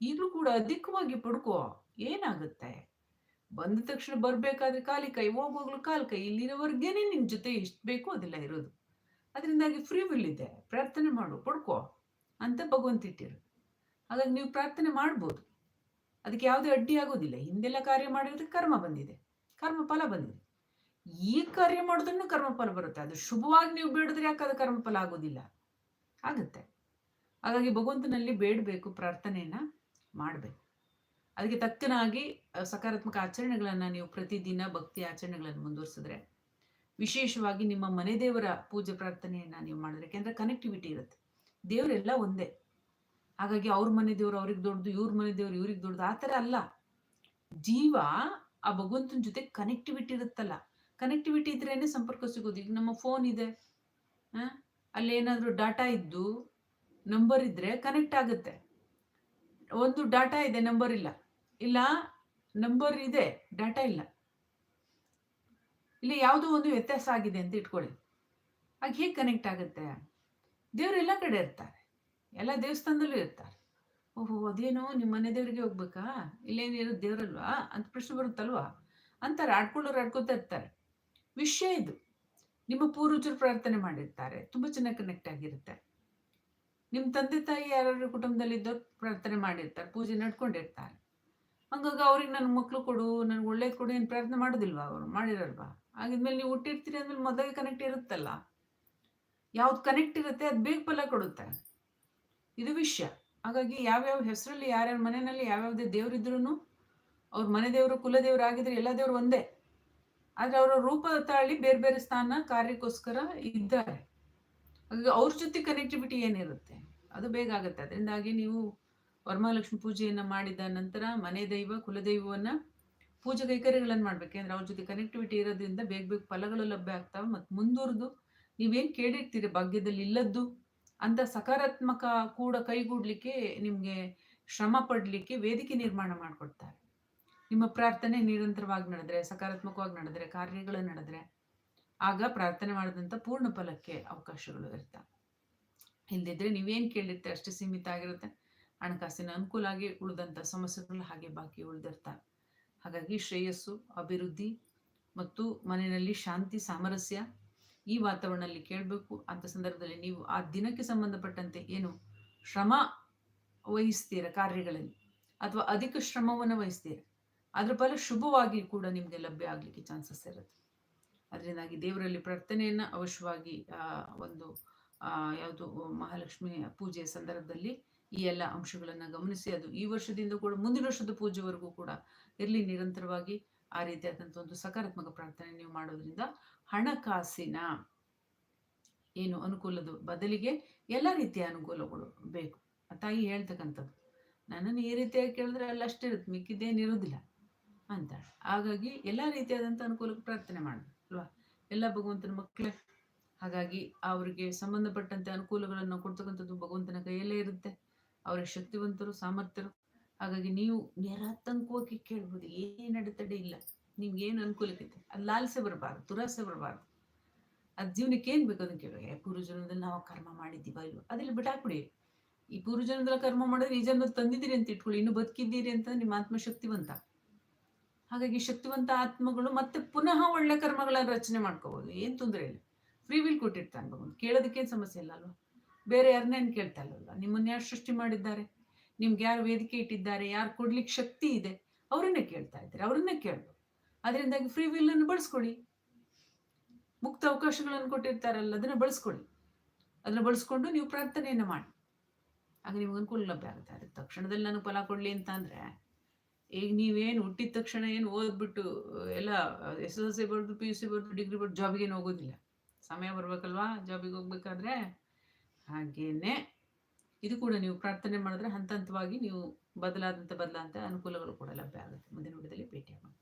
ಈಗಲೂ ಕೂಡ ಅಧಿಕವಾಗಿ ಪಡ್ಕೋ. ಏನಾಗುತ್ತೆ? ಬಂದ ತಕ್ಷಣ ಬರ್ಬೇಕಾದ್ರೆ ಕಾಲಿ ಕೈ ಹೋಗುವಾಗ್ಲು ಕಾಲ್ ಕೈ, ಇಲ್ಲಿರೋವರೆಗೇನೆ ನಿನ್ ಜೊತೆ ಎಷ್ಟು ಬೇಕು ಅದೆಲ್ಲ ಇರೋದು. ಅದರಿಂದಾಗಿ ಫ್ರೀ ವಿಲ್ ಇದೆ. ಪ್ರಾರ್ಥನೆ ಮಾಡು, ಪಡ್ಕೋ ಅಂತ ಭಗವಂತ ಇಟ್ಟಿರು. ಹಾಗಾಗಿ ನೀವು ಪ್ರಾರ್ಥನೆ ಮಾಡ್ಬೋದು. ಅದಕ್ಕೆ ಯಾವುದೇ ಅಡ್ಡಿ ಆಗೋದಿಲ್ಲ. ಹಿಂದೆಲ್ಲ ಕಾರ್ಯ ಮಾಡಿರೋದಕ್ಕೆ ಕರ್ಮ ಬಂದಿದೆ. ಕರ್ಮ ಫಲ ಬಂದಿದೆ. ಈ ಕಾರ್ಯ ಮಾಡೋದನ್ನು ಕರ್ಮಫಲ ಬರುತ್ತೆ. ಅದು ಶುಭವಾಗಿ ನೀವು ಬೇಡಿದ್ರೆ ಯಾಕೆ ಅದು ಕರ್ಮಫಲ ಆಗೋದಿಲ್ಲ? ಆಗುತ್ತೆ. ಹಾಗಾಗಿ ಭಗವಂತನಲ್ಲಿ ಬೇಡಬೇಕು ಪ್ರಾರ್ಥನೆಯನ್ನ ಮಾಡಬೇಕು. ಅದಕ್ಕೆ ತಕ್ಕನಾಗಿ ಸಕಾರಾತ್ಮಕ ಆಚರಣೆಗಳನ್ನು ನೀವು ಪ್ರತಿದಿನ ಭಕ್ತಿ ಆಚರಣೆಗಳನ್ನು ಮುಂದುವರಿಸಿದ್ರೆ, ವಿಶೇಷವಾಗಿ ನಿಮ್ಮ ಮನೆ ದೇವರ ಪೂಜೆ ಪ್ರಾರ್ಥನೆಯನ್ನ ನೀವು ಮಾಡಿದ್ರೆ, ಯಾಕೆಂದ್ರೆ ಕನೆಕ್ಟಿವಿಟಿ ಇರುತ್ತೆ. ದೇವರೆಲ್ಲ ಒಂದೇ. ಹಾಗಾಗಿ ಅವ್ರ ಮನೆ ದೇವ್ರು ಅವ್ರಿಗೆ ದೊಡ್ಡದು, ಇವ್ರ ಮನೆ ದೇವ್ರು ಇವ್ರಿಗೆ ದೊಡ್ಡದು, ಆ ಥರ ಅಲ್ಲ. ಜೀವ ಆ ಭಗವಂತನ ಜೊತೆ ಕನೆಕ್ಟಿವಿಟಿ ಇರುತ್ತಲ್ಲ. ಕನೆಕ್ಟಿವಿಟಿ ಇದ್ರೇನೆ ಸಂಪರ್ಕ ಸಿಗೋದು. ಈಗ ನಮ್ಮ ಫೋನ್ ಇದೆ ಅಲ್ಲಿ ಏನಾದರೂ ಡಾಟಾ ಇದ್ದು ನಂಬರ್ ಇದ್ರೆ ಕನೆಕ್ಟ್ ಆಗುತ್ತೆ. ಒಂದು ಡಾಟಾ ಇದೆ ನಂಬರ್ ಇಲ್ಲ. ಇಲ್ಲ ನಂಬರ್ ಇದೆ ಡಾಟಾ ಇಲ್ಲ. ಇಲ್ಲಿ ಯಾವುದೋ ಒಂದು ವ್ಯತ್ಯಾಸ ಆಗಿದೆ ಅಂತ ಇಟ್ಕೊಳ್ಳಿ. ಆಗ ಹೇಗೆ ಕನೆಕ್ಟ್ ಆಗುತ್ತೆ? ದೇವ್ರು ಎಲ್ಲ ಕಡೆ ಇರ್ತಾರೆ. ಎಲ್ಲ ದೇವಸ್ಥಾನದಲ್ಲೂ ಇರ್ತಾರೆ. ಓಹೋ, ಅದೇನೋ ನಿಮ್ಮ ಮನೆ ದೇವರಿಗೆ ಹೋಗ್ಬೇಕಾ? ಇಲ್ಲೇನಿರೋ ದೇವರಲ್ವಾ? ಅಂತ ಪ್ರಶ್ನೆ ಬರುತ್ತಲ್ವಾ? ಅಂತಾರೆ, ಆಡ್ಕೊಳ್ಳೋರು ಆಡ್ಕೊತಾ ಇರ್ತಾರೆ. ವಿಷಯ ಇದು. ನಿಮ್ಮ ಪೂರ್ವಜರು ಪ್ರಾರ್ಥನೆ ಮಾಡಿರ್ತಾರೆ. ತುಂಬಾ ಚೆನ್ನಾಗಿ ಕನೆಕ್ಟ್ ಆಗಿರುತ್ತೆ. ನಿಮ್ಮ ತಂದೆ ತಾಯಿ ಯಾರು ಕುಟುಂಬದಲ್ಲಿ ಇದ್ದವ್ರು ಪ್ರಾರ್ಥನೆ ಮಾಡಿರ್ತಾರೆ, ಪೂಜೆ ನಡ್ಕೊಂಡಿರ್ತಾರೆ. ಹಂಗಾಗಿ ಅವ್ರಿಗೆ ನನ್ನ ಮಕ್ಕಳು ಕೊಡು, ನನಗೆ ಒಳ್ಳೇದು ಕೊಡು ಏನು ಪ್ರಯತ್ನ ಮಾಡೋದಿಲ್ವಾ ಅವರು? ಮಾಡಿರಲ್ವಾ? ಹಾಗಿದ್ಮೇಲೆ ನೀವು ಹುಟ್ಟಿರ್ತೀರಿ ಅಂದ್ಮೇಲೆ ಮೊದಲಿಗೆ ಕನೆಕ್ಟ್ ಇರುತ್ತಲ್ಲ? ಯಾವ್ದು ಕನೆಕ್ಟ್ ಇರುತ್ತೆ ಅದು ಬೇಗ ಫಲ ಕೊಡುತ್ತೆ. ಇದು ವಿಷಯ. ಹಾಗಾಗಿ ಯಾವ್ಯಾವ ಹೆಸರಲ್ಲಿ, ಯಾರ್ಯಾರ ಮನೆಯಲ್ಲಿ ಯಾವ್ಯಾವುದೇ ದೇವರಿದ್ರು ಅವ್ರ ಮನೆ ದೇವರು, ಕುಲ ದೇವರು ಆಗಿದ್ರೆ ಎಲ್ಲ ದೇವರು ಒಂದೇ. ಆದ್ರೆ ಅವರ ರೂಪ ತಾಳಿ ಬೇರೆ ಬೇರೆ ಸ್ಥಾನ, ಕಾರ್ಯಕ್ಕೋಸ್ಕರ ಇದ್ದಾರೆ. ಹಾಗಾಗಿ ಅವ್ರ ಜೊತೆ ಕನೆಕ್ಟಿವಿಟಿ ಏನಿರುತ್ತೆ? ಅದು ಬೇಗ ಆಗುತ್ತೆ. ಅದರಿಂದಾಗಿ ನೀವು ವರಮಹಾಲಕ್ಷ್ಮಿ ಪೂಜೆಯನ್ನು ಮಾಡಿದ ನಂತರ ಮನೆ ದೈವ, ಕುಲದೈವವನ್ನು ಪೂಜೆ ಕೈಕರ್ಯಗಳನ್ನು ಮಾಡ್ಬೇಕೆಂದ್ರೆ ಅವ್ರ ಜೊತೆ ಕನೆಕ್ಟಿವಿಟಿ ಇರೋದ್ರಿಂದ ಬೇಗ ಬೇಗ ಫಲಗಳು ಲಭ್ಯ ಆಗ್ತಾವೆ. ಮತ್ತು ಮುಂದುವರೆದು ನೀವೇನು ಕೇಳಿರ್ತೀರಿ? ಭಾಗ್ಯದಲ್ಲಿ ಇಲ್ಲದ್ದು ಅಂತ ಸಕಾರಾತ್ಮಕ ಕೂಡ ಕೈಗೂಡಲಿಕ್ಕೆ ನಿಮಗೆ ಶ್ರಮ ಪಡಲಿಕ್ಕೆ ವೇದಿಕೆ ನಿರ್ಮಾಣ ಮಾಡಿಕೊಡ್ತಾರೆ. ನಿಮ್ಮ ಪ್ರಾರ್ಥನೆ ನಿರಂತರವಾಗಿ ನಡೆದ್ರೆ, ಸಕಾರಾತ್ಮಕವಾಗಿ ನಡೆದ್ರೆ, ಕಾರ್ಯಗಳು ನಡೆದ್ರೆ ಆಗ ಪ್ರಾರ್ಥನೆ ಮಾಡಿದಂಥ ಪೂರ್ಣ ಫಲಕ್ಕೆ ಅವಕಾಶಗಳು ಇರ್ತವೆ. ಇಲ್ಲದಿದ್ದರೆ ನೀವೇನು ಕೇಳಿರ್ತೀರಿ? ಅಷ್ಟೇ ಸೀಮಿತ ಆಗಿರುತ್ತೆ. ಹಣಕಾಸಿನ ಅನುಕೂಲ ಆಗಿ ಉಳಿದಂಥ ಸಮಸ್ಯೆಗಳು ಹಾಗೆ ಬಾಕಿ ಉಳಿದಿರ್ತಾರೆ ಹಾಗಾಗಿ ಶ್ರೇಯಸ್ಸು, ಅಭಿವೃದ್ಧಿ ಮತ್ತು ಮನೆಯಲ್ಲಿ ಶಾಂತಿ, ಸಾಮರಸ್ಯ ಈ ವಾತಾವರಣದಲ್ಲಿ ಕೇಳಬೇಕು. ಅಂತ ಸಂದರ್ಭದಲ್ಲಿ ನೀವು ಆ ದಿನಕ್ಕೆ ಸಂಬಂಧಪಟ್ಟಂತೆ ಏನು ಶ್ರಮ ವಹಿಸ್ತೀರ ಕಾರ್ಯಗಳಲ್ಲಿ? ಅಥವಾ ಅಧಿಕ ಶ್ರಮವನ್ನು ವಹಿಸ್ತೀರ? ಅದರ ಫಲ ಶುಭವಾಗಿ ಕೂಡ ನಿಮಗೆ ಲಭ್ಯ ಆಗಲಿಕ್ಕೆ ಚಾನ್ಸಸ್ ಇರುತ್ತೆ. ಅದರಿಂದಾಗಿ ದೇವರಲ್ಲಿ ಪ್ರಾರ್ಥನೆಯನ್ನು ಅವಶ್ಯವಾಗಿ ಒಂದು ಯಾವುದು ಮಹಾಲಕ್ಷ್ಮಿ ಪೂಜೆಯ ಸಂದರ್ಭದಲ್ಲಿ ಈ ಎಲ್ಲ ಅಂಶಗಳನ್ನು ಗಮನಿಸಿ ಅದು ಈ ವರ್ಷದಿಂದ ಕೂಡ ಮುಂದಿನ ವರ್ಷದ ಪೂಜೆವರೆಗೂ ಕೂಡ ಇರಲಿ. ನಿರಂತರವಾಗಿ ಆ ರೀತಿಯಾದಂಥ ಒಂದು ಸಕಾರಾತ್ಮಕ ಪ್ರಾರ್ಥನೆ ನೀವು ಮಾಡೋದ್ರಿಂದ ಹಣಕಾಸಿನ ಏನು ಅನುಕೂಲದ ಬದಲಿಗೆ ಎಲ್ಲ ರೀತಿಯ ಅನುಕೂಲಗಳು ಬೇಕು. ತಾಯಿ ಹೇಳ್ತಕ್ಕಂಥದ್ದು, ನನ್ನನ್ನು ಈ ರೀತಿಯಾಗಿ ಕೇಳಿದ್ರೆ ಅಲ್ಲಿ ಅಷ್ಟೇ ಇರುತ್ತೆ ಮಿಕ್ಕಿದ್ದೇನಿರೋದಿಲ್ಲ ಅಂತ. ಹಾಗಾಗಿ ಎಲ್ಲ ರೀತಿಯಾದಂಥ ಅನುಕೂಲಕ್ಕೆ ಪ್ರಾರ್ಥನೆ ಮಾಡೋದು, ಅಲ್ವಾ? ಎಲ್ಲ ಭಗವಂತನ ಮಕ್ಕಳೇ, ಹಾಗಾಗಿ ಅವರಿಗೆ ಸಂಬಂಧಪಟ್ಟಂತೆ ಅನುಕೂಲಗಳನ್ನು ಕೊಡ್ತಕ್ಕಂಥದ್ದು ಭಗವಂತನ ಕೈಯಲ್ಲೇ ಇರುತ್ತೆ. ಅವರ ಶಕ್ತಿವಂತರು ಸಾಮರ್ಥ್ಯರು. ಹಾಗಾಗಿ ನೀವು ನಿರಾತಂಕವಾಗಿ ಕೇಳ್ಬೋದು, ಏನು ಅಡೆತಡೆ ಇಲ್ಲ. ನಿಮ್ಗೆ ಏನು ಅನುಕೂಲಕ್ಕೆ ಅದು ಲಾಲ್ಸೆ ಬರಬಾರ್ದು, ದುರಾಸೆ ಬರಬಾರ್ದು. ಅದು ಜೀವನಕ್ಕೆ ಏನು ಬೇಕು ಅದನ್ನು ಕೇಳುವ ಪೂರ್ವಜನ್ಮದಲ್ಲಿ ನಾವು ಕರ್ಮ ಮಾಡಿದ್ದೀವ ಇಲ್ವ? ಅದೆಲ್ಲ ಬಿಟ್ಟಾಕ್ಬಿಡಿ ಈ ಪೂರ್ವಜನ್ಮದಲ್ಲಿ ಕರ್ಮ ಮಾಡಿದ್ರೆ ಈ ಜನ್ಮ ತಂದಿದ್ದೀರಿ ಅಂತ ಇಟ್ಕೊಳ್ಳಿ, ಇನ್ನು ಬದುಕಿದ್ದೀರಿ ಅಂತ ನಿಮ್ಮ ಆತ್ಮಶಕ್ತಿವಂತ ಹಾಗಾಗಿ ಶಕ್ತಿವಂತ ಆತ್ಮಗಳು ಮತ್ತೆ ಪುನಃ ಒಳ್ಳೆ ಕರ್ಮಗಳನ್ನ ರಚನೆ ಮಾಡ್ಕೋಬಹುದು ಏನು ತೊಂದರೆ ಇಲ್ಲ. ಫ್ರೀ ವಿಲ್ ಕೊಟ್ಟಿರ್ತಾನೆ ಭಗವಂತ. ಕೇಳೋದಕ್ಕೇನು ಸಮಸ್ಯೆ ಇಲ್ಲ ಅಲ್ವಾ? ಬೇರೆ ಯಾರನ್ನೇನು ಕೇಳ್ತಾ ಇಲ್ಲವಲ್ಲ ನಿಮ್ಮನ್ನು ಯಾರು ಸೃಷ್ಟಿ ಮಾಡಿದ್ದಾರೆ? ನಿಮ್ಗೆ ಯಾರು ವೇದಿಕೆ ಇಟ್ಟಿದ್ದಾರೆ? ಯಾರು ಕೊಡ್ಲಿಕ್ಕೆ ಶಕ್ತಿ ಇದೆ? ಅವರನ್ನೇ ಕೇಳ್ತಾ ಇದ್ದಾರೆ ಅವರನ್ನೇ ಕೇಳ್ಬೋದು ಅದರಿಂದಾಗಿ ಫ್ರೀ ವಿಲ್ ಅನ್ನು ಬಳಸ್ಕೊಳ್ಳಿ. ಮುಕ್ತ ಅವಕಾಶಗಳನ್ನು ಕೊಟ್ಟಿರ್ತಾರಲ್ಲ, ಅದನ್ನು ಬಳಸ್ಕೊಳ್ಳಿ. ಅದನ್ನು ಬಳಸ್ಕೊಂಡು ನೀವು ಪ್ರಾರ್ಥನೆಯನ್ನು ಮಾಡಿ. ಆಗ ನಿಮ್ಗೆ ಅನುಕೂಲ ಲಭ್ಯ ಆಗುತ್ತೆ. ತಕ್ಷಣದಲ್ಲಿ ನಾನು ಫಲ ಕೊಡಲಿ ಅಂತ ಅಂದರೆ, ಈಗ ನೀವೇನು ಹುಟ್ಟಿದ ತಕ್ಷಣ ಏನು ಓದ್ಬಿಟ್ಟು, ಎಲ್ಲ ಎಸ್ ಎಸ್ ಎಲ್ ಸಿ ಬರ್ದು ಪಿ ಯು ಸಿ ಬರ್ದು ಡಿಗ್ರಿ ಬರ್ದು ಜಾಬಿಗೇನು ಹೋಗೋದಿಲ್ಲ. ಸಮಯ ಬರಬೇಕಲ್ವಾ? ಜಾಬಿಗೆ ಹೋಗ್ಬೇಕಾದ್ರೆ? ಹಾಗೇನೆ ಇದು ಕೂಡ ನೀವು ಪ್ರಾರ್ಥನೆ ಮಾಡಿದ್ರೆ ಹಂತ ಹಂತವಾಗಿ ನೀವು ಬದಲಾದಂಥ ಬದಲಾದಂಥ ಅನುಕೂಲಗಳು ಕೂಡ ಲಭ್ಯ ಆಗುತ್ತೆ. ಮುಂದಿನ ವಿಡಿಯೋದಲ್ಲಿ ಭೇಟಿಯಾಗೋಣ.